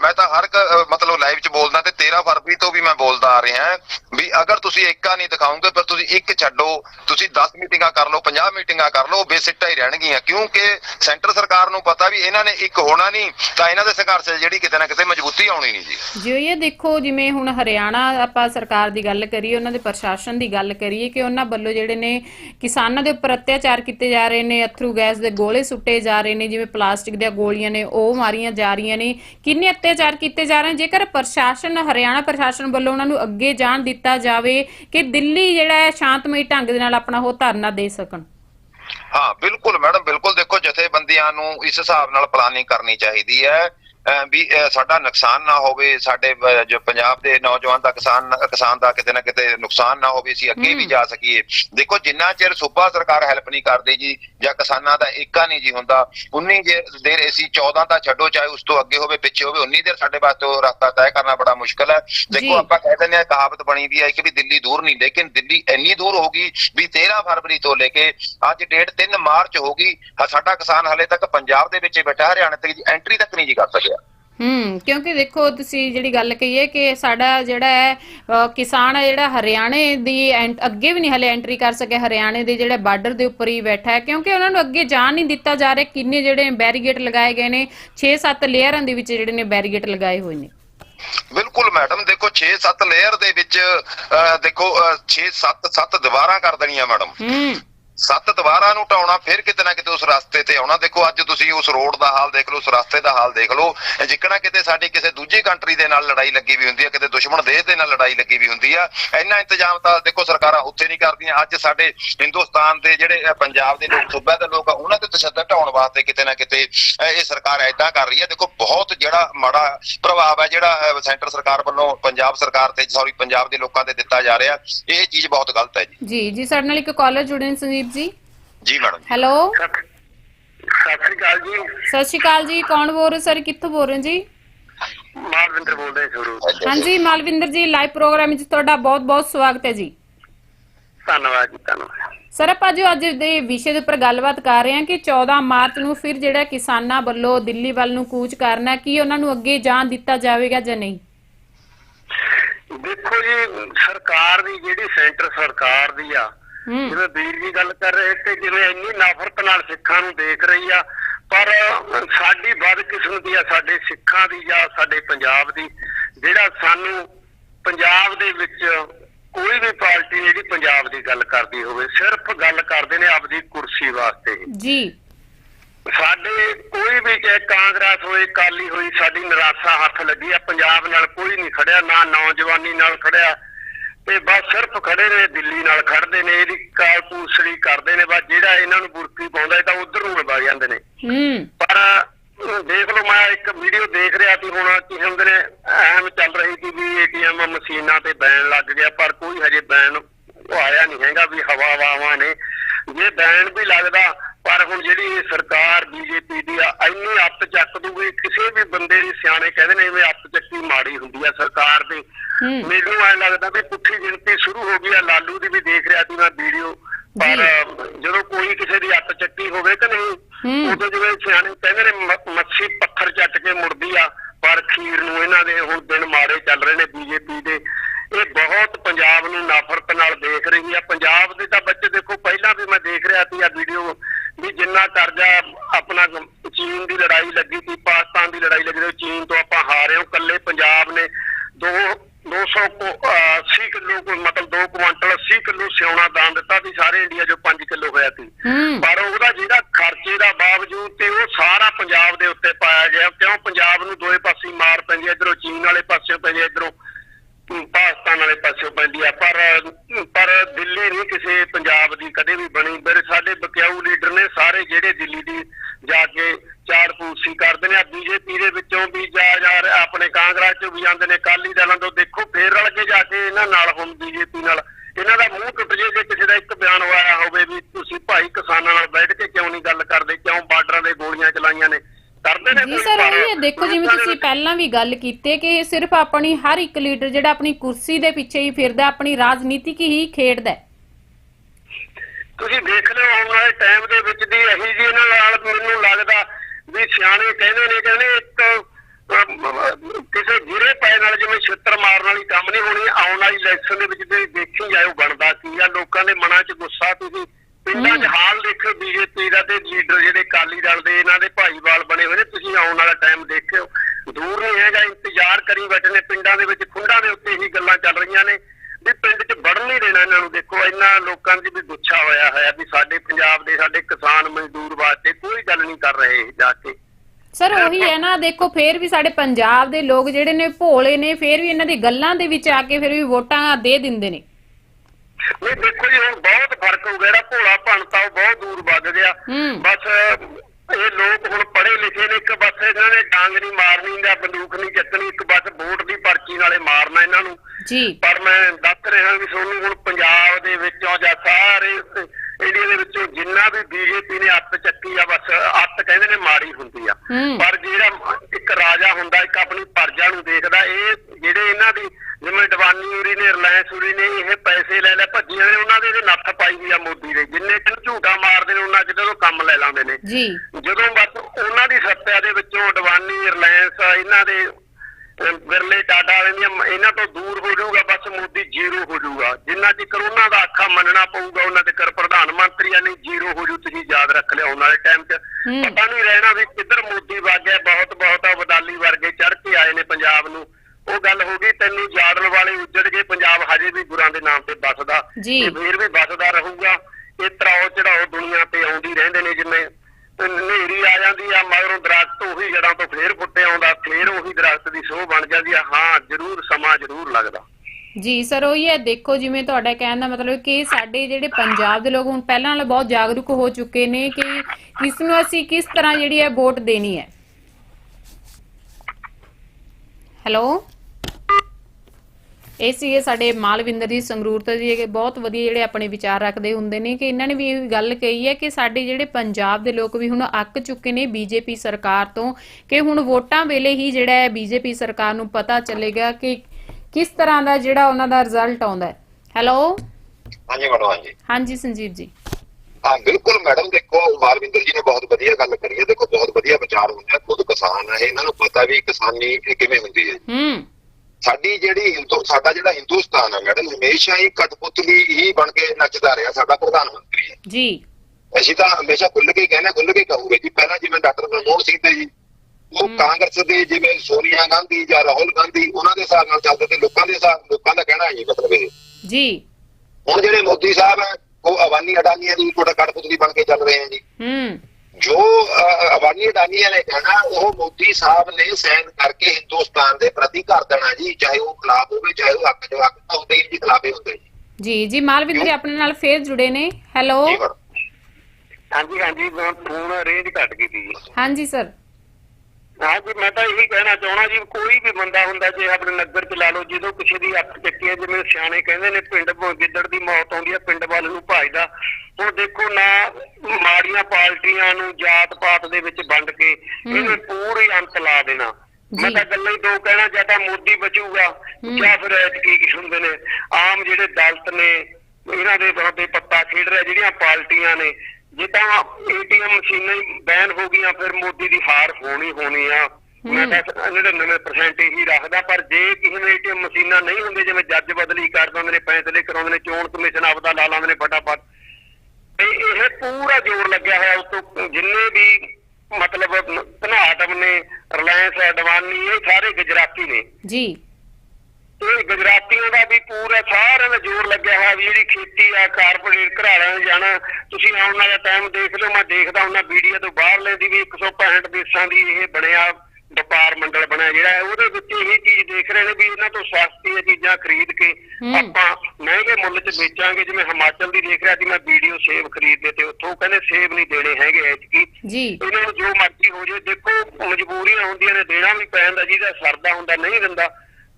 ਮੈਂ ਤਾਂ ਹਰ ਮਤਲਬ ਲਾਈਵ 'ਚ ਬੋਲਦਾ ਤੇ 13 ਫਰਵਰੀ ਤੋਂ ਵੀ ਮੈਂ ਬੋਲਦਾ ਆ ਰਿਹਾ ਵੀ ਅਗਰ ਤੁਸੀਂ ਏਕਾ ਨਹੀਂ ਦਿਖਾਓਗੇ, ਫਿਰ ਤੁਸੀਂ ਇੱਕ ਛੱਡੋ। ਤੁਸੀਂ 10 ਮੀਟਿੰਗਾਂ ਕਰ ਲਓ 50 ਮੀਟਿੰਗਾਂ ਕਰ ਲਓ ਬੇਸਿੱਟਾ ਹੀ ਰਹਿਣਗੀਆਂ। ਕਿਉਂਕਿ ਸੈਂਟਰ ਸਰਕਾਰ ਨੂੰ ਪਤਾ ਵੀ ਇਹਨਾਂ ਨੇ ਇੱਕ ਹੋਣਾ ਨਹੀਂ, ਤਾਂ ਇਹਨਾਂ ਦੇ ਸੰਘਰਸ਼ ਜਿਹੜੀ ਕਿਤੇ ਨਾ ਕਿਤੇ ਮਜ਼ਬੂਤੀ ਆਉਣੀ ਨਹੀਂ ਜੀ।
ਜਿਉਂ ਇਹ ਦੇਖੋ, ਜਿਵੇਂ ਹੁਣ ਹਰਿਆਣਾ ਆਪਾਂ ਸਰਕਾਰ ਦੀ ਗੱਲ ਕਰੀਏ, ਉਹਨਾਂ ਦੇ ਪ੍ਰਸ਼ਾਸਨ ਦੀ ਗੱਲ ਕਰੀਏ ਕਿ ਉਹਨਾਂ ਵੱਲੋਂ ਜਿਹੜੇ ਨੇ ਕਿਸਾਨਾਂ ਦੇ ਉੱਪਰ ਅਤਿਆਚਾਰ ਕੀਤੇ ਜਾ ਰਹੇ ਨੇ, ਅਥਰੂ ਗੈਸ ਦੇ ਗੋਲੇ ਸੁੱਟੇ ਜਾ ਰਹੇ ਨੇ, ਜਿਵੇਂ ਪਲਾਸਟਿਕ ਦੀਆਂ ਗੋਲੀਆਂ ਨੇ ਉਹ ਮਾਰੀਆਂ ਜਾ ਰਹੀਆਂ ਨੇ। ਕਿੰਨੇ ਅਤਿਆਚਾਰ ਕੀਤੇ ਜਾ ਰਹੇ ਜੇਕਰ ਪ੍ਰਸ਼ਾਸਨ, ਹਰਿਆਣਾ ਪ੍ਰਸ਼ਾਸਨ ਵੱਲੋਂ ਉਹਨਾਂ ਨੂੰ ਅੱਗੇ ਜਾਣ ਦਿੱਤਾ ਜਾਵੇ, ਕਿ ਦਿੱਲੀ ਜਿਹੜਾ ਹੈ, ਸ਼ਾਂਤਮਈ ਢੰਗ ਦੇ ਨਾਲ ਆਪਣਾ ਉਹ ਧਰਨਾ ਦੇ ਸਕਣ?
ਹਾਂ, ਬਿਲਕੁਲ ਮੈਡਮ, ਬਿਲਕੁਲ ਦੇਖੋ, ਜਥੇਬੰਦੀਆਂ ਨੂੰ ਇਸ ਹਿਸਾਬ ਨਾਲ ਪਲਾਨਿੰਗ ਕਰਨੀ ਚਾਹੀਦੀ ਹੈ। ਵੀ ਸਾਡਾ ਨੁਕਸਾਨ ਨਾ ਹੋਵੇ ਸਾਡੇ ਜੋ ਪੰਜਾਬ ਦੇ ਨੌਜਵਾਨ ਦਾ ਕਿਸਾਨ ਕਿਸਾਨ ਦਾ ਕਿਤੇ ਨਾ ਕਿਤੇ ਨੁਕਸਾਨ ਨਾ ਹੋਵੇ ਅਸੀਂ ਅੱਗੇ ਵੀ। ਜਾ ਸਕੀਏ ਦੇਖੋ ਜਿੰਨਾ ਚਿਰ ਸੂਬਾ ਸਰਕਾਰ ਹੈਲਪ ਨਹੀਂ ਕਰਦੀ ਜੀ ਜਾਂ ਕਿਸਾਨਾਂ ਦਾ ਏਕਾ ਨਹੀਂ ਜੀ ਹੁੰਦਾ ਉਨੀ ਜੇ ਦੇਰ ਅਸੀਂ 14 ਤਾਂ ਛੱਡੋ ਚਾਹੇ ਉਸ ਤੋਂ ਅੱਗੇ ਹੋਵੇ ਪਿੱਛੇ ਹੋਵੇ ਉਨੀ ਦੇਰ ਸਾਡੇ ਵਾਸਤੇ ਉਹ ਰਸਤਾ ਤੈਅ ਕਰਨਾ ਬੜਾ ਮੁਸ਼ਕਲ ਹੈ
ਜੀ।
ਦੇਖੋ ਆਪਾਂ ਕਹਿ ਦਿੰਦੇ ਆ ਕਹਾਵਤ ਬਣੀ ਵੀ ਹੈ ਕਿ ਵੀ ਦਿੱਲੀ ਦੂਰ ਨਹੀਂ ਲੇਕਿਨ ਦਿੱਲੀ ਇੰਨੀ ਦੂਰ ਹੋਗੀ ਵੀ 13 ਫਰਵਰੀ ਤੋਂ ਲੈ ਕੇ ਅੱਜ ਡੇਟ 3 ਮਾਰਚ ਹੋਗੀ ਹ- ਸਾਡਾ ਕਿਸਾਨ ਹਲੇ ਤੱਕ ਪੰਜਾਬ ਦੇ ਵਿੱਚ ਹੀ ਬੈਠਾ ਹਰਿਆਣਾ ਤੱਕ ਐਂਟਰੀ ਤੱਕ ਨਹੀਂ ਜੀ ਕਰ ਸਕਿਆ
ਹੂੰ ਕਿਉਂਕਿ ਦੇਖੋ ਤੁਸੀਂ ਜਿਹੜੀ ਗੱਲ ਕਹੀ ਹੈ ਕਿ ਸਾਡਾ ਜਿਹੜਾ ਹੈ ਅ, ਕਿਸਾਨ ਹੈ ਜਿਹੜਾ ਹਰਿਆਣੇ ਦੀ ਐਂਟ- ਅੱਗੇ ਵੀ ਨਹੀਂ ਹਲੇ ਐਂਟਰੀ ਕਰ ਸਕਿਆ ਹਰਿਆਣੇ ਦੇ ਜਿਹੜੇ ਬਾਰਡਰ ਦੇ ਉੱਪਰ ਹੀ ਬੈਠਾ ਹੈ ਕਿਉਂਕਿ ਉਹਨਾਂ ਨੂੰ ਅੱਗੇ ਜਾਣ ਨਹੀਂ ਦਿੱਤਾ ਜਾ ਰਿਹਾ ਕਿੰਨੇ ਜਿਹੜੇ ਬੈਰੀਗੇਟ ਲਗਾਏ ਗਏ ਨੇ 6-7 ਲੇਅਰਾਂ ਦੇ ਵਿੱਚ ਜਿਹੜੇ ਨੇ ਬੈਰੀਗੇਟ ਲਗਾਏ ਹੋਏ ਨੇ।
ਬਿਲਕੁਲ ਮੈਡਮ ਦੇਖੋ 6-7 ਲੇਅਰ ਦੇ ਵਿੱਚ ਅਹ, ਦੇਖੋ 6-7 7 ਦੀਵਾਰਾਂ ਕਰ ਦੇਣੀਆਂ ਮੈਡਮ।
ਹੂੰ।
ਸੱਤ ਦੁਬਾਰਾ ਨੂੰ ਢਾਉਣਾ, ਫਿਰ ਕਿਤੇ ਨਾ ਕਿਤੇ ਉਸ ਰਸਤੇ ਤੇ ਆਉਣਾ। ਦੇਖੋ, ਅੱਜ ਤੁਸੀਂ ਉਸ ਰੋਡ ਦਾ ਹਾਲ ਦੇਖ ਲਓ, ਉਸ ਰਸਤੇ ਦਾ ਹਾਲ ਦੇਖ ਲਓ। ਜਿੱਕਣਾ ਕਿਤੇ ਸਾਡੀ ਕਿਸੇ ਦੂਜੀ ਕੰਟਰੀ ਦੇ ਨਾਲ ਲੜਾਈ ਲੱਗੀ ਵੀ ਹੁੰਦੀ ਹੈ ਕਿਤੇ ਦੁਸ਼ਮਣ ਦੇਸ਼ ਦੇ ਨਾਲ ਲੜਾਈ ਲੱਗੀ ਵੀ ਹੁੰਦੀ ਆ। ਇੰਨਾ ਇੰਤਜ਼ਾਮ ਤਾਂ ਦੇਖੋ, ਸਰਕਾਰਾਂ ਉੱਥੇ ਨਹੀਂ ਕਰਦੀਆਂ। ਅੱਜ ਸਾਡੇ ਹਿੰਦੁਸਤਾਨ ਦੇ ਜਿਹੜੇ ਪੰਜਾਬ ਦੇ ਲੋਕ, ਸੂਬੇ ਦੇ ਲੋਕ ਆ, ਉਹਨਾਂ ਤੇ ਤਸ਼ੱਦਦ ਢਾਉਣ ਵਾਸਤੇ ਕਿਤੇ ਨਾ ਕਿਤੇ ਇਹ ਸਰਕਾਰ ਐਦਾਂ ਕਰ ਰਹੀ ਹੈ ਦੇਖੋ, ਬਹੁਤ ਜਿਹੜਾ ਮਾੜਾ ਪ੍ਰਭਾਵ ਹੈ ਜਿਹੜਾ ਸੈਂਟਰ ਸਰਕਾਰ ਵੱਲੋਂ ਪੰਜਾਬ ਸਰਕਾਰ ਤੇ ਸੌਰੀ ਪੰਜਾਬ ਦੇ ਲੋਕਾਂ ਤੇ ਦਿੱਤਾ ਜਾ ਰਿਹਾ, ਇਹ ਚੀਜ਼ ਬਹੁਤ ਗਲਤ ਹੈ ਜੀ।
ਜੀ ਜੀ, ਸਾਡੇ ਨਾਲ ਇੱਕ ਕਾਲਰ ਜੁੜੇ ਨੇ ਸੰਦੀਪ ਜੀ।
ਜੀ ਮੈਡਮ।
ਹੈਲੋ।
ਸਤਿ ਸ੍ਰੀ ਅਕਾਲ ਜੀ।
ਸਤਿ ਸ਼੍ਰੀ ਅਕਾਲ ਜੀ। ਕੌਣ ਬੋਲ ਰਹੇ ਸਰ ਕਿੱਥੋਂ ਬੋਲ ਰਹੇ ਜੀ?
ਮਾਲਵਿੰਦਰ ਬੋਲਦਾ ਸ਼ੁਰੂ
ਹਾਂਜੀ ਮਾਲਵਿੰਦਰ ਜੀ ਲਾਈਵ ਪ੍ਰੋਗਰਾਮ ਵਿੱਚ ਤੁਹਾਡਾ ਬਹੁਤ-ਬਹੁਤ ਸਵਾਗਤ ਹੈ ਜੀ।
ਧੰਨਵਾਦ ਜੀ ਧੰਨਵਾਦ।
ਸਰ ਆਪਾਂ ਜੋ ਅੱਜ ਦੇ ਵਿਸ਼ੇ ਦੇ ਉੱਪਰ ਗੱਲਬਾਤ ਕਰ ਰਹੇ ਹਾਂ ਕਿ 14 ਮਾਰਚ ਨੂੰ ਫਿਰ ਜਿਹੜਾ ਕਿਸਾਨਾਂ ਵੱਲੋਂ ਦਿੱਲੀ ਵੱਲ ਨੂੰ ਕੂਚ ਕਰਨਾ ਕੀ ਉਹਨਾਂ ਨੂੰ ਅੱਗੇ ਜਾਣ ਦਿੱਤਾ ਜਾਵੇਗਾ ਜਾਂ ਨਹੀਂ?
ਦੇਖੋ ਜੀ ਸਰਕਾਰ ਦੀ ਜਿਹੜੀ ਸੈਂਟਰ ਸਰਕਾਰ ਦੀ ਆ ਜਿਵੇਂ ਵੀਰ ਜੀ ਗੱਲ ਕਰ ਰਹੇ ਤੇ ਜਿਵੇਂ ਇੰਨੀ ਨਫ਼ਰਤ ਨਾਲ ਸਿੱਖਾਂ ਨੂੰ ਦੇਖ ਰਹੀ ਆ ਪਰ ਸਾਡੀ ਬਦਕਿਸਮਤੀ ਆ ਸਾਡੇ ਸਿੱਖਾਂ ਦੀ ਜਾਂ ਸਾਡੇ ਪੰਜਾਬ ਦੀ ਜਿਹੜਾ ਸਾਨੂੰ ਪੰਜਾਬ ਦੇ ਵਿੱਚ ਕੋਈ ਵੀ ਪਾਰਟੀ ਜਿਹੜੀ ਪੰਜਾਬ ਦੀ ਗੱਲ ਕਰਦੀ ਹੋਵੇ ਸਿਰਫ ਗੱਲ ਕਰਦੇ ਨੇ ਆਪਦੀ ਕੁਰਸੀ ਵਾਸਤੇ
ਜੀ।
ਸਾਡੇ ਕੋਈ ਵੀ ਚਾਹੇ ਕਾਂਗਰਸ ਹੋਏ ਕਾਲੀ ਹੋਈ ਸਾਡੀ ਨਿਰਾਸ਼ਾ ਹੱਥ ਲੱਗੀ ਆ ਪੰਜਾਬ ਨਾਲ ਕੋਈ ਨਹੀਂ ਖੜਿਆ ਨਾ ਨੌਜਵਾਨੀ ਨਾਲ ਖੜਿਆ ਤੇ ਬਸ ਸਿਰਫ ਖੜੇ ਨੇ ਦਿੱਲੀ ਨਾਲ ਖੜਦੇ ਨੇ ਇਹਦੀ ਕਾਲਪੂਸੜੀ ਕਰਦੇ ਨੇ ਬਸ ਜਿਹੜਾ ਇਹਨਾਂ ਨੂੰ ਬੁਰਕੀ ਪਾਉਂਦਾ ਤਾਂ ਉਧਰ ਨੂੰ ਵਗ ਜਾਂਦੇ ਨੇ।
ਹੂੰ।
ਪਰ ਦੇਖ ਲਓ ਮੈਂ ਇੱਕ ਵੀਡੀਓ ਦੇਖ ਰਿਹਾ ਸੀ ਹੁਣ ਕੀ ਹੁੰਦੇ ਨੇ ਅਹਿਮ ਚੱਲ ਰਹੀ ਸੀ ਵੀ ਏਟੀਐਮ ਮਸ਼ੀਨਾਂ ਤੇ ਬੈਨ ਲੱਗ ਗਿਆ ਪਰ ਕੋਈ ਹਜੇ ਬੈਨ ਉਹ ਆਇਆ ਨਹੀਂ ਹੈਗਾ ਵੀ ਹਵਾ ਵਾਵਾਂ ਨੇ। ਜੇ ਬੈਨ ਵੀ ਲੱਗਦਾ ਪਰ ਹੁਣ ਜਿਹੜੀ ਸਰਕਾਰ ਬੀਜੇਪੀ ਦੀ ਆ ਇੰਨੀ ਅੱਤ ਚੱਕ ਦੂਗੀ ਕਿਸੇ ਵੀ ਬੰਦੇ ਦੀ ਸਿਆਣੇ ਕਹਿੰਦੇ ਨੇ ਵੀ ਅੱਤ ਚੱਕੀ ਮਾੜੀ ਹੁੰਦੀ ਆ ਸਰਕਾਰ ਦੀ ਮੈਨੂੰ ਐ ਲੱਗਦਾ ਵੀ ਪੁੱਠੀ ਗਿਣਤੀ ਸ਼ੁਰੂ ਹੋ ਗਈ ਆ ਲਾਲੂ ਦੀ ਵੀ ਦੇਖ ਰਿਹਾ ਸੀ ਮੈਂ ਵੀਡੀਓ ਪਰ। ਜਦੋਂ ਕੋਈ ਕਿਸੇ ਦੀ ਅੱਤ ਚੱਕੀ ਹੋਵੇ ਕਿ ਨਹੀਂ। ਉਦੋਂ ਜਿਵੇਂ ਸਿਆਣੇ ਕਹਿੰਦੇ ਨੇ ਮੱਛੀ ਪੱਥਰ ਚੱਟ ਕੇ ਮੁੜਦੀ ਆ ਪਰ ਖੀਰ ਨੂੰ ਇਹਨਾਂ ਦੇ ਹੁਣ ਦਿਨ ਮਾੜੇ ਚੱਲ ਰਹੇ ਨੇ ਬੀਜੇਪੀ ਦੇ ਇਹ ਬਹੁਤ ਪੰਜਾਬ ਨੂੰ ਨਫ਼ਰਤ ਨਾਲ ਦੇਖ ਰਹੀ ਆ ਪੰਜਾਬ ਦੇ ਤਾਂ ਬੱਚੇ ਦੇਖੋ ਪਹਿਲਾਂ ਵੀ ਮੈਂ ਦੇਖ ਰਿਹਾ ਸੀ ਆ ਵੀਡੀਓ ਵੀ ਜਿੰਨਾ ਕਰਜ਼ਾ ਆਪਣਾ ਚੀਨ ਦੀ ਲੜਾਈ ਲੱਗੀ ਸੀ ਪਾਕਿਸਤਾਨ ਦੀ ਲੜਾਈ ਲੱਗੀ ਸੀ ਚੀਨ ਤੋਂ ਆਪਾਂ ਹਾਰੇ ਹਾਂ ਕੱਲੇ ਪੰਜਾਬ ਨੇ ਦੋ 200 ਕੋ- ਅਹ 80 ਕਿਲੋ ਕੋ ਮਤਲਬ 2 ਕੁਇੰਟਲ 80 ਕਿਲੋ ਸਿਉਣਾ ਦਾਨ ਦਿੱਤਾ ਸੀ ਸਾਰੇ ਇੰਡੀਆ 'ਚ 5 ਕਿਲੋ ਹੋਇਆ ਸੀ
ਹੂੰ
ਪਰ ਉਹਦਾ ਜਿਹੜਾ ਖਰਚੇ ਦਾ ਬਾਵਜੂਦ ਤੇ ਉਹ ਸਾਰਾ ਪੰਜਾਬ ਦੇ ਉੱਤੇ ਪਾਇਆ ਗਿਆ ਕਿਉਂ ਪੰਜਾਬ ਨੂੰ ਦੋਏ ਪਾਸੇ ਮਾਰ ਪੈਂਦੀ ਹੈ ਇਧਰੋਂ ਚੀਨ ਵਾਲੇ ਪਾਸਿਓਂ ਪੈਂਦੀ ਹੈ ਇਧਰੋਂ ਪਾਕਿਸਤਾਨ ਵਾਲੇ ਪਾਸਿਓਂ ਪੈਂਦੀ ਆ ਪਰ ਪਰ ਦਿੱਲੀ ਨਹੀਂ ਕਿਸੇ ਪੰਜਾਬ ਦੀ ਕਦੇ ਵੀ ਬਣੀ ਮੇਰੇ ਸਾਡੇ ਬਕਿਆਊ ਲੀਡਰ ਨੇ ਸਾਰੇ ਜਿਹੜੇ ਦਿੱਲੀ ਦੀ ਜਾ ਕੇ ਚਾਰ ਪੂਸੀ ਕਰਦੇ ਨੇ ਬੀਜੇਪੀ ਦੇ ਵਿੱਚੋਂ ਵੀ ਜਾ ਜਾ ਰਹੇ ਆਪਣੇ ਕਾਂਗਰਸ ਚੋਂ ਵੀ ਜਾਂਦੇ ਨੇ ਕਾਲੀ ਦਲਾਂ ਤੋਂ ਦੇਖੋ ਫੇਰ ਰਲ ਕੇ ਜਾ ਕੇ ਇਹਨਾਂ ਨਾਲ ਹੁਣ ਬੀਜੇਪੀ ਨਾਲ। ਇਹਨਾਂ ਦਾ ਮੂੰਹ ਟੁੱਟ ਜੇ ਜੇ ਕਿਸੇ ਦਾ ਇੱਕ ਬਿਆਨ ਹੋਇਆ ਹੋਵੇ ਵੀ ਤੁਸੀਂ ਭਾਈ ਕਿਸਾਨਾਂ ਨਾਲ ਬੈਠ ਕੇ ਕਿਉਂ ਨਹੀਂ ਗੱਲ ਕਰਦੇ ਕਿਉਂ ਬਾਰਡਰਾਂ ਦੇ ਗੋਲੀਆਂ ਚਲਾਈਆਂ ਨੇ? ਕਰਦੇ ਨੇ
ਜੀ ਸਰ
ਪਰ
ਉਹੀ ਹੈ ਦੇਖੋ ਜਿਵੇਂ ਤੁਸੀਂ ਪਹਿਲਾਂ ਵੀ ਗੱਲ ਕੀਤੀ ਕਿ ਇਹ ਸਿਰਫ ਆਪਣੀ ਹਰ ਇੱਕ ਲੀਡਰ ਜਿਹੜਾ ਆਪਣੀ ਕੁਰਸੀ ਦੇ ਪਿੱਛੇ ਹੀ ਫਿਰਦਾ ਆਪਣੀ ਰਾਜਨੀਤਿਕ ਹੀ ਖੇਡਦਾ।
ਤੁਸੀਂ ਦੇਖ ਲਿਓ ਆਉਣ ਵਾਲੇ ਟਾਈਮ ਦੇ ਵਿੱਚ ਦੀ ਇਹੀ ਜੀ ਇਹਨਾਂ ਨਾਲ ਮੈਨੂੰ ਲੱਗਦਾ ਵੀ ਸਿਆਣੇ ਕਹਿੰਦੇ ਨੇ ਕਹਿੰਦੇ ਇੱਕ ਕਿਸੇ ਗਿਰੇ ਪੈ ਨਾਲ ਜਿਵੇਂ ਛਿੱਤਰ ਮਾਰਨ ਵਾਲੀ ਕੰਮ ਨਹੀਂ ਹੋਣੀ ਆਉਣ ਵਾਲੀ ਇਲੈਕਸ਼ਨ ਦੇ ਵਿੱਚ ਤੇ ਦੇਖੀ ਜਾਇਓ ਬਣਦਾ ਕੀ ਆ। ਲੋਕਾਂ ਦੇ ਮਨਾਂ 'ਚ ਗੁੱਸਾ ਤੁਸੀਂ ਪਿੰਡਾਂ 'ਚ। ਹਾਲ ਦੇਖੋ ਬੀਜੇਪੀ ਦਾ ਤੇ ਲੀਡਰ ਜਿਹੜੇ ਕਾਲੀ ਦਲ ਦੇ ਇਹਨਾਂ ਦੇ ਭਾਈਵਾਲ ਬਣੇ ਹੋਏ ਨੇ ਤੁਸੀਂ ਆਉਣ ਵਾਲਾ ਟਾਈਮ ਦੇਖਿਓ। ਦੂਰ ਨਹੀਂ ਹੈਗਾ ਇੰਤਜ਼ਾਰ ਕਰੀ ਬੈਠੇ ਨੇ ਪਿੰਡਾਂ ਦੇ ਵਿੱਚ ਖੁੰਡਾਂ ਦੇ ਉੱਤੇ ਹੀ ਗੱਲਾਂ ਚੱਲ ਰਹੀਆਂ ਨੇ ਵੀ ਪਿੰਡ 'ਚ ਵੜਨ ਨਹੀਂ ਦੇਣਾ ਇਹਨਾਂ ਨੂੰ। ਦੇਖੋ ਇੰਨਾ ਲੋਕਾਂ 'ਚ ਵੀ ਗੁੱਸਾ ਹੋਇਆ ਹੋਇਆ ਵੀ ਸਾਡੇ ਪੰਜਾਬ ਦੇ ਸਾਡੇ ਕਿਸਾਨ ਮਜ਼ਦੂਰ ਵਾਸਤੇ ਕੋਈ ਗੱਲ ਨਹੀਂ ਕਰ ਰਹੇ ਜਾ ਕੇ।
ਸਰ ਉਹੀ ਹੈ ਨਾ ਦੇਖੋ ਫੇਰ ਵੀ ਸਾਡੇ ਪੰਜਾਬ ਦੇ ਲੋਕ ਜਿਹੜੇ ਨੇ ਭੋਲੇ ਨੇ ਫੇਰ ਵੀ ਇਹਨਾਂ ਦੀ ਗੱਲਾਂ ਦੇ ਵਿੱਚ ਆ ਕੇ ਫਿਰ ਵੀ ਵੋਟਾਂ ਦੇ ਦਿੰਦੇ ਨੇ।
ਨਹੀਂ ਦੇਖੋ ਜੀ ਹੁਣ ਬਹੁਤ ਫ਼ਰਕ ਹੋ ਗਿਆ ਜਿਹੜਾ ਭੋਲਾ ਭਣਤਾ ਉਹ ਬਹੁਤ ਦੂਰ ਵੱਧ ਗਿਆ। ਬਸ ਇਹ ਲੋਕ ਹੁਣ ਪੜ੍ਹੇ ਲਿਖੇ ਨੇ ਇੱਕ ਬਸ ਇਹਨਾਂ ਨੇ ਡਾਂਗ ਨਹੀਂ ਮਾਰਨੀ ਜਾਂ ਬੰਦੂਕ ਨਹੀਂ ਚੱਕਣੀ ਇੱਕ ਬਸ ਵੋਟ ਦੀ ਪਰਚੀ ਨਾਲੇ ਮਾਰਨਾ ਇਹਨਾਂ ਨੂੰ।
ਜੀ।
ਪਰ ਮੈਂ ਦੱਸ ਰਿਹਾ ਵੀ ਤੁਹਾਨੂੰ ਹੁਣ ਪੰਜਾਬ ਦੇ ਵਿੱਚੋਂ ਜਾਂ ਸਾਰੇ ਇੰਡੀਆ ਦੇ ਵਿੱਚੋਂ ਜਿੰਨਾ ਵੀ ਬੀਜੇਪੀ ਨੇ ਅੱਤ ਚੱਕੀ ਆ ਬਸ ਅੱਤ ਕਹਿੰਦੇ ਨੇ ਮਾੜੀ ਹੁੰਦੀ ਆ। ਪਰ ਜਿਹੜਾ ਇੱਕ ਰਾਜਾ ਹੁੰਦਾ ਇੱਕ ਆਪਣੀ ਪ੍ਰਜਾ ਨੂੰ ਦੇਖਦਾ ਇਹ ਜਿਹੜੇ ਇਹਨਾਂ ਦੀ ਜਿਵੇਂ ਡਵਾਨੀ ਉਰੀ ਨੇ ਰਿਲਾਇੰਸ ਉਰੀ ਨੇ ਇਹ ਪੈਸੇ ਲੈ ਲੈ ਭੱਜੀਆਂ ਨੇ ਉਹਨਾਂ ਦੇ ਇਹਦੇ ਨੱਥ ਪਾਈ ਹੋਈ ਆ ਮੋਦੀ ਦੇ। ਜਿੰਨੇ ਕਿ ਝੂਠਾ ਮਾਰਦੇ ਨੇ ਉਹਨਾਂ ਜਦੋਂ ਕੰਮ ਲੈ ਲਾਉਂਦੇ ਨੇ।
ਜੀ।
ਜਦੋਂ ਬਸ ਉਹਨਾਂ ਦੀ ਸੱਤਿਆ ਦੇ ਵਿੱਚੋਂ ਡਵਾਨੀ ਰਿਲਾਇੰਸ ਇਹਨਾਂ ਦੇ ਬਿਰਲੇ ਟਾਟਾ ਮ- ਇਹਨਾਂ ਤੋਂ ਦੂਰ ਹੋ ਜਾਊਗਾ ਬਸ ਮੋਦੀ ਜ਼ੀਰੋ ਹੋ ਜਾਊਗਾ। ਜਿੰਨਾ ਚਿਰ ਉਹਨਾਂ ਦਾ ਆਖਾ ਮੰਨਣਾ ਪਊਗਾ ਉਹਨਾਂ ਦੇ ਕਰ ਪ੍ਰਧਾਨ ਮੰਤਰੀ ਨਹੀਂ ਜ਼ੀਰੋ ਹੋ ਜੂ ਤੁਸੀਂ ਯਾਦ ਰੱਖ ਲਿਓ ਆਉਣ ਵਾਲੇ ਟਾਈਮ 'ਚ। ਪਤਾ ਨਹੀਂ ਰਹਿਣਾ ਵੀ ਕਿੱਧਰ ਮੋਦੀ ਵਗ ਗਿਆ ਬਹੁਤ ਬਹੁਤ ਆ ਬਦਾਲੀ ਵਰਗੇ ਚੜ ਕੇ ਆਏ ਨੇ ਪੰਜਾਬ ਨੂੰ। ਉਹ ਗੱਲ ਹੋ ਗਈ ਤੈਨੂੰ ਜਾੜਨ ਵਾਲੇ ਉੱਜੜ ਗਏ ਪੰਜਾਬ ਹਜੇ ਵੀ ਗੁਰਾਂ ਦੇ ਨਾਮ ਤੇ
ਜੀ।
ਇਹ ਫੇਰ ਵੀ ਵੱਸਦਾ ਰਹੂਗਾ। ਇਹ ਤਰਾਓ ਚੜਾਓ ਦੁਨੀਆ ਤੇ ਆਉਂਦੀ ਰਹਿੰਦੇ ਨੇ ਜਿਵੇਂ ਹਨੇਰੀ ਆ ਜਾਂਦੀ ਆ, ਮਗਰੋਂ ਦਰਖਤ ਉਹੀ ਜੜਾਂ ਤੋਂ ਫੇਰ ਫੁੱਟੇ ਆਉਂਦਾ, ਫੇਰ ਉਹੀ ਦਰਖਤ ਦੀ ਸੋਹ ਬਣ ਜਾਂਦੀ ਆ। ਹਾਂ, ਜ਼ਰੂਰ, ਸਮਾਂ ਜ਼ਰੂਰ ਲੱਗਦਾ।
ਜੀ, ਸਰ, ਉਹੀ ਹੈ, ਦੇਖੋ ਜਿਵੇਂ ਤੁਹਾਡਾ ਕਹਿਣ ਦਾ ਮਤਲਬ ਕਿ ਸਾਡੇ ਜਿਹੜੇ ਪੰਜਾਬ ਦੇ ਲੋਕ ਹੁਣ ਪਹਿਲਾਂ ਨਾਲੋਂ ਬਹੁਤ ਜਾਗਰੂਕ ਹੋ ਚੁੱਕੇ ਨੇ ਕਿ ਕਿਸ ਨੂੰ ਅਸੀਂ ਕਿਸ ਤਰ੍ਹਾਂ ਜਿਹੜੀ ਹੈ ਵੋਟ ਦੇਣੀ ਹੈ। ਹੈਲੋ? ਇਹ ਸੀਗੇ ਸਾਡੇ ਮਾਲਵਿੰਦਰ ਜੀ ਸੰਗਰੂਰ ਤੋਂ ਜੀ ਬਹੁਤ ਵਧੀਆ ਜਿਹੜੇ ਆਪਣੇ ਵਿਚਾਰ ਰੱਖਦੇ ਹੁੰਦੇ ਨੇ ਕਿ ਇਹਨਾਂ ਨੇ ਵੀ ਇਹ ਗੱਲ ਕਹੀ ਹੈ ਕਿ ਸਾਡੇ ਜਿਹੜੇ ਪੰਜਾਬ ਦੇ ਲੋਕ ਵੀ ਹੁਣ ਅੱਕ ਚੁੱਕੇ ਨੇ ਬੀਜੇਪੀ ਸਰਕਾਰ ਤੋਂ ਕਿ ਹੁਣ ਵੋਟਾਂ ਵੇਲੇ ਹੀ ਜਿਹੜਾ ਹੈ ਬੀਜੇਪੀ ਸਰਕਾਰ ਨੂੰ ਪਤਾ ਚੱਲੇਗਾ ਕਿ ਕਿਸ ਤਰ੍ਹਾਂ ਦਾ ਜਿਹੜਾ ਉਹਨਾਂ ਦਾ ਰਿਜ਼ਲਟ ਆਉਂਦਾ ਹੈ। ਹੈਲੋ?
ਹਾਂਜੀ ਮੈਡਮ ਹਾਂਜੀ।
ਹਾਂਜੀ ਸੰਜੀਵ ਜੀ।
ਹਾਂ ਬਿਲਕੁਲ ਮੈਡਮ ਦੇਖੋ ਮਾਲਵਿੰਦਰ ਜੀ ਨੇ ਬਹੁਤ ਵਧੀਆ ਗੱਲ ਕਰੀ ਹੈ। ਦੇਖੋ ਬਹੁਤ ਵਧੀਆ ਵਿਚਾਰ ਹੁੰਦੇ ਖੁਦ ਕਿਸਾਨ ਹੈ ਇਹਨਾਂ ਨੂੰ ਪਤਾ ਵੀ ਕਿਸਾਨੀ ਕਿਵੇਂ ਹੁੰਦੀ ਹੈ।
ਹੂੰ।
ਸਾਡੀ ਜਿਹੜੀ ਹਿੰਦੂ ਸਾਡਾ ਜਿਹੜਾ ਹਿੰਦੁਸਤਾਨ ਹੈ ਮੈਡਮ ਹਮੇਸ਼ਾ ਹੀ ਕਠਪੁਤਲੀ ਹੀ ਬਣ ਕੇ ਨੱਚਦਾ ਰਿਹਾ ਸਾਡਾ ਪ੍ਰਧਾਨ ਮੰਤਰੀ।
ਜੀ।
ਅਸੀਂ ਤਾਂ ਹਮੇਸ਼ਾ ਖੁੱਲ ਕੇ ਕਹਿੰਦੇ ਖੁੱਲ ਕੇ ਕਹੂਗੇ ਜੀ ਪਹਿਲਾਂ ਜਿਵੇਂ ਡਾਕਟਰ ਮਨਮੋਹਨ ਸਿੰਘ ਤੇ ਜੀ ਉਹ। ਕਾਂਗਰਸ ਦੇ ਜਿਵੇਂ ਸੋਨੀਆ ਗਾਂਧੀ ਜਾਂ ਰਾਹੁਲ ਗਾਂਧੀ ਉਹਨਾਂ ਦੇ ਹਿਸਾਬ ਨਾਲ ਚੱਲਦੇ ਤੇ ਲੋਕਾਂ ਦੇ ਹਿਸਾਬ ਲੋਕਾਂ ਦਾ ਕਹਿਣਾ ਹੈ ਜੀ ਮਤਲਬ ਇਹ।
ਜੀ।
ਹੁਣ ਜਿਹੜੇ ਮੋਦੀ ਸਾਹਿਬ ਹੈ ਉਹ ਅਵਾਨੀ ਅਡਾਨੀਆਂ ਦੀ ਕੋਟਾ ਕਠਪੁਤਲੀ ਬਣ ਕੇ ਚੱਲ ਰਹੇ ਹੈ ਜੀ।
ਹੂੰ।
ਜੋ ਅਬਾਨੀ ਅਡਾਨੀਆਂ ਨੇ ਕਹਿਣਾ ਉਹ ਮੋਦੀ ਸਾਹਿਬ ਨੇ ਸਾਈਨ ਕਰਕੇ ਹਿੰਦੁਸਤਾਨ ਦੇ ਪ੍ਰਤੀ ਕਰ ਦੇਣਾ ਜੀ ਚਾਹੇ ਉਹ ਖਿਲਾਫ ਹੋਵੇ ਚਾਹੇ ਉਹ ਹੱਕ ਜੋ ਹੱਕ ਤਾਂ ਹੁੰਦੇ ਜੀ ਖਿਲਾਫੇ ਹੁੰਦੇ ਜੀ।
ਜੀ ਜੀ ਮਾਲਵਿੰਦਰ ਜੀ ਆਪਣੇ ਨਾਲ ਫੇਰ ਜੁੜੇ ਨੇ। ਹੈਲੋ?
ਹਾਂਜੀ ਹਾਂਜੀ ਫੋਨ ਰੇਂਜ ਘਟ ਗਈ ਸੀ ਜੀ।
ਹਾਂਜੀ ਸਰ।
ਹਾਂਜੀ ਮੈਂ ਤਾਂ ਇਹੀ ਕਹਿਣਾ ਚਾਹਣਾ ਜੀ ਕੋਈ ਵੀ ਬੰਦਾ ਹੁੰਦਾ ਜੇ ਆਪਣੇ ਨਗਰ ਚ ਲਾ ਲਓ ਜਦੋਂ ਕਿਸੇ ਦੀ ਅੱਖ ਚੱਕੀ ਹੈ ਜਿਵੇਂ ਸਿਆਣੇ ਕਹਿੰਦੇ ਨੇ ਪਿੰਡ ਗਿੱਦੜ ਦੀ ਮੌਤ ਆਉਂਦੀ ਹੈ ਪਿੰਡ ਵੱਲ ਨੂੰ ਭਜਦਾ। ਹੁਣ ਦੇਖੋ ਨਾ ਮਾੜੀਆਂ ਪਾਰਟੀਆਂ ਨੂੰ ਜਾਤ ਪਾਤ ਦੇ ਵਿੱਚ ਵੰਡ ਕੇ ਇਹਨੇ ਪੂਰੀ ਅੰਤ ਲਾ ਦੇਣਾ। ਮੈਂ
ਜੀ।
ਤਾਂ ਗੱਲਾਂ ਹੀ ਦੋ ਕਹਿਣਾ ਜਾਂ ਤਾਂ ਮੋਦੀ ਬਚੂਗਾ ਜਾਂ ਫਿਰ ਕੀ ਹੁੰਦੇ ਨੇ ਆਮ ਜਿਹੜੇ ਦਲਤ ਨੇ ਇਹਨਾਂ ਦੇ ਤੇ ਪੱਤਾ ਖੇਡ ਰਿਹਾ ਜਿਹੜੀਆਂ ਪਾਰਟੀਆਂ ਨੇ ਜੇ ਤਾਂ ਏਟੀਐਮ ਮਸ਼ੀਨਾਂ ਹੀ ਬੈਨ ਹੋ ਗਈਆਂ ਫਿਰ ਮੋਦੀ ਦੀ ਹਾਰ ਹੋਣੀ ਹੋਣੀ ਆ। ਮੈਂ ਤਾਂ 99% ਇਹੀ ਰੱਖਦਾ ਪਰ ਜੇ ਕਿਸੇ ਨੂੰ ਏਟੀਐਮ ਮਸ਼ੀਨਾਂ ਨਹੀਂ ਹੁੰਦੇ ਜਿਵੇਂ ਜੱਜ ਬਦਲੀ ਕਰ ਦਿੰਦੇ ਨੇ ਫੈਸਲੇ ਕਰਾਉਂਦੇ ਨੇ ਚੋਣ ਕਮਿਸ਼ਨ ਆਪਦਾ ਲਾ ਲਾਉਂਦੇ ਨੇ ਫਟਾਫਟ। ਤੇ ਇਹ ਪੂਰਾ ਜ਼ੋਰ ਲੱਗਿਆ ਹੋਇਆ ਉਤੋਂ ਜਿੰਨੇ ਵੀ ਮਤਲਬ ਧਨਾਟਮ ਨੇ ਰਿਲਾਇੰਸ ਅਡਵਾਨੀ ਇਹ ਸਾਰੇ ਗੁਜਰਾਤੀ ਨੇ।
ਜੀ।
ਇਹ ਗੁਜਰਾਤੀਆਂ ਦਾ ਵੀ ਪੂਰਾ ਸਾਰਿਆਂ ਦਾ ਜ਼ੋਰ ਲੱਗਿਆ ਹੋਇਆ ਵੀ ਜਿਹੜੀ ਖੇਤੀ ਆ ਕਾਰਪੋਰੇਟ ਘਰਾਲਿਆਂ ਨੂੰ ਜਾਣਾ। ਤੁਸੀਂ ਆਉਣ ਵਾਲਾ ਟਾਈਮ ਦੇਖ ਲਓ ਮੈਂ ਦੇਖਦਾ ਹੁੰਦਾ ਵੀਡੀਓ ਤੋਂ ਬਾਹਰ ਲੈਂਦੀ ਵੀ 165 ਦੇਸ਼ਾਂ ਦੀ ਇਹ ਬਣਿਆ ਵਪਾਰ ਮੰਡਲ ਬਣਿਆ ਜਿਹੜਾ ਹੈ ਉਹਦੇ ਵਿੱਚ ਇਹ ਚੀਜ਼ ਦੇਖ ਰਹੇ ਨੇ ਵੀ ਇਹਨਾਂ ਤੋਂ ਸਸਤੀਆਂ ਚੀਜ਼ਾਂ ਖਰੀਦ ਕੇ। ਆਪਾਂ ਮਹਿੰਗੇ ਮੁੱਲ 'ਚ ਵੇਚਾਂਗੇ ਜਿਵੇਂ ਹਿਮਾਚਲ ਦੀ ਦੇਖ ਰਿਹਾ ਸੀ ਮੈਂ ਵੀਡੀਓ ਸੇਬ ਖਰੀਦਦੇ ਤੇ ਉੱਥੋਂ ਕਹਿੰਦੇ ਸੇਬ ਨਹੀਂ ਦੇਣੇ ਹੈਗੇ ਐਤਕੀ।
ਜੀ।
ਇਹਨਾਂ ਨੂੰ ਜੋ ਮਰਜ਼ੀ ਹੋ ਜੇ ਦੇਖੋ ਮਜਬੂਰੀਆਂ ਹੁੰਦੀਆਂ ਨੇ ਦੇਣਾ ਵੀ ਪੈਂਦਾ ਜਿਹਦਾ ਸਰਦਾ ਹੁੰਦਾ ਨਹੀਂ ਦਿੰਦਾ।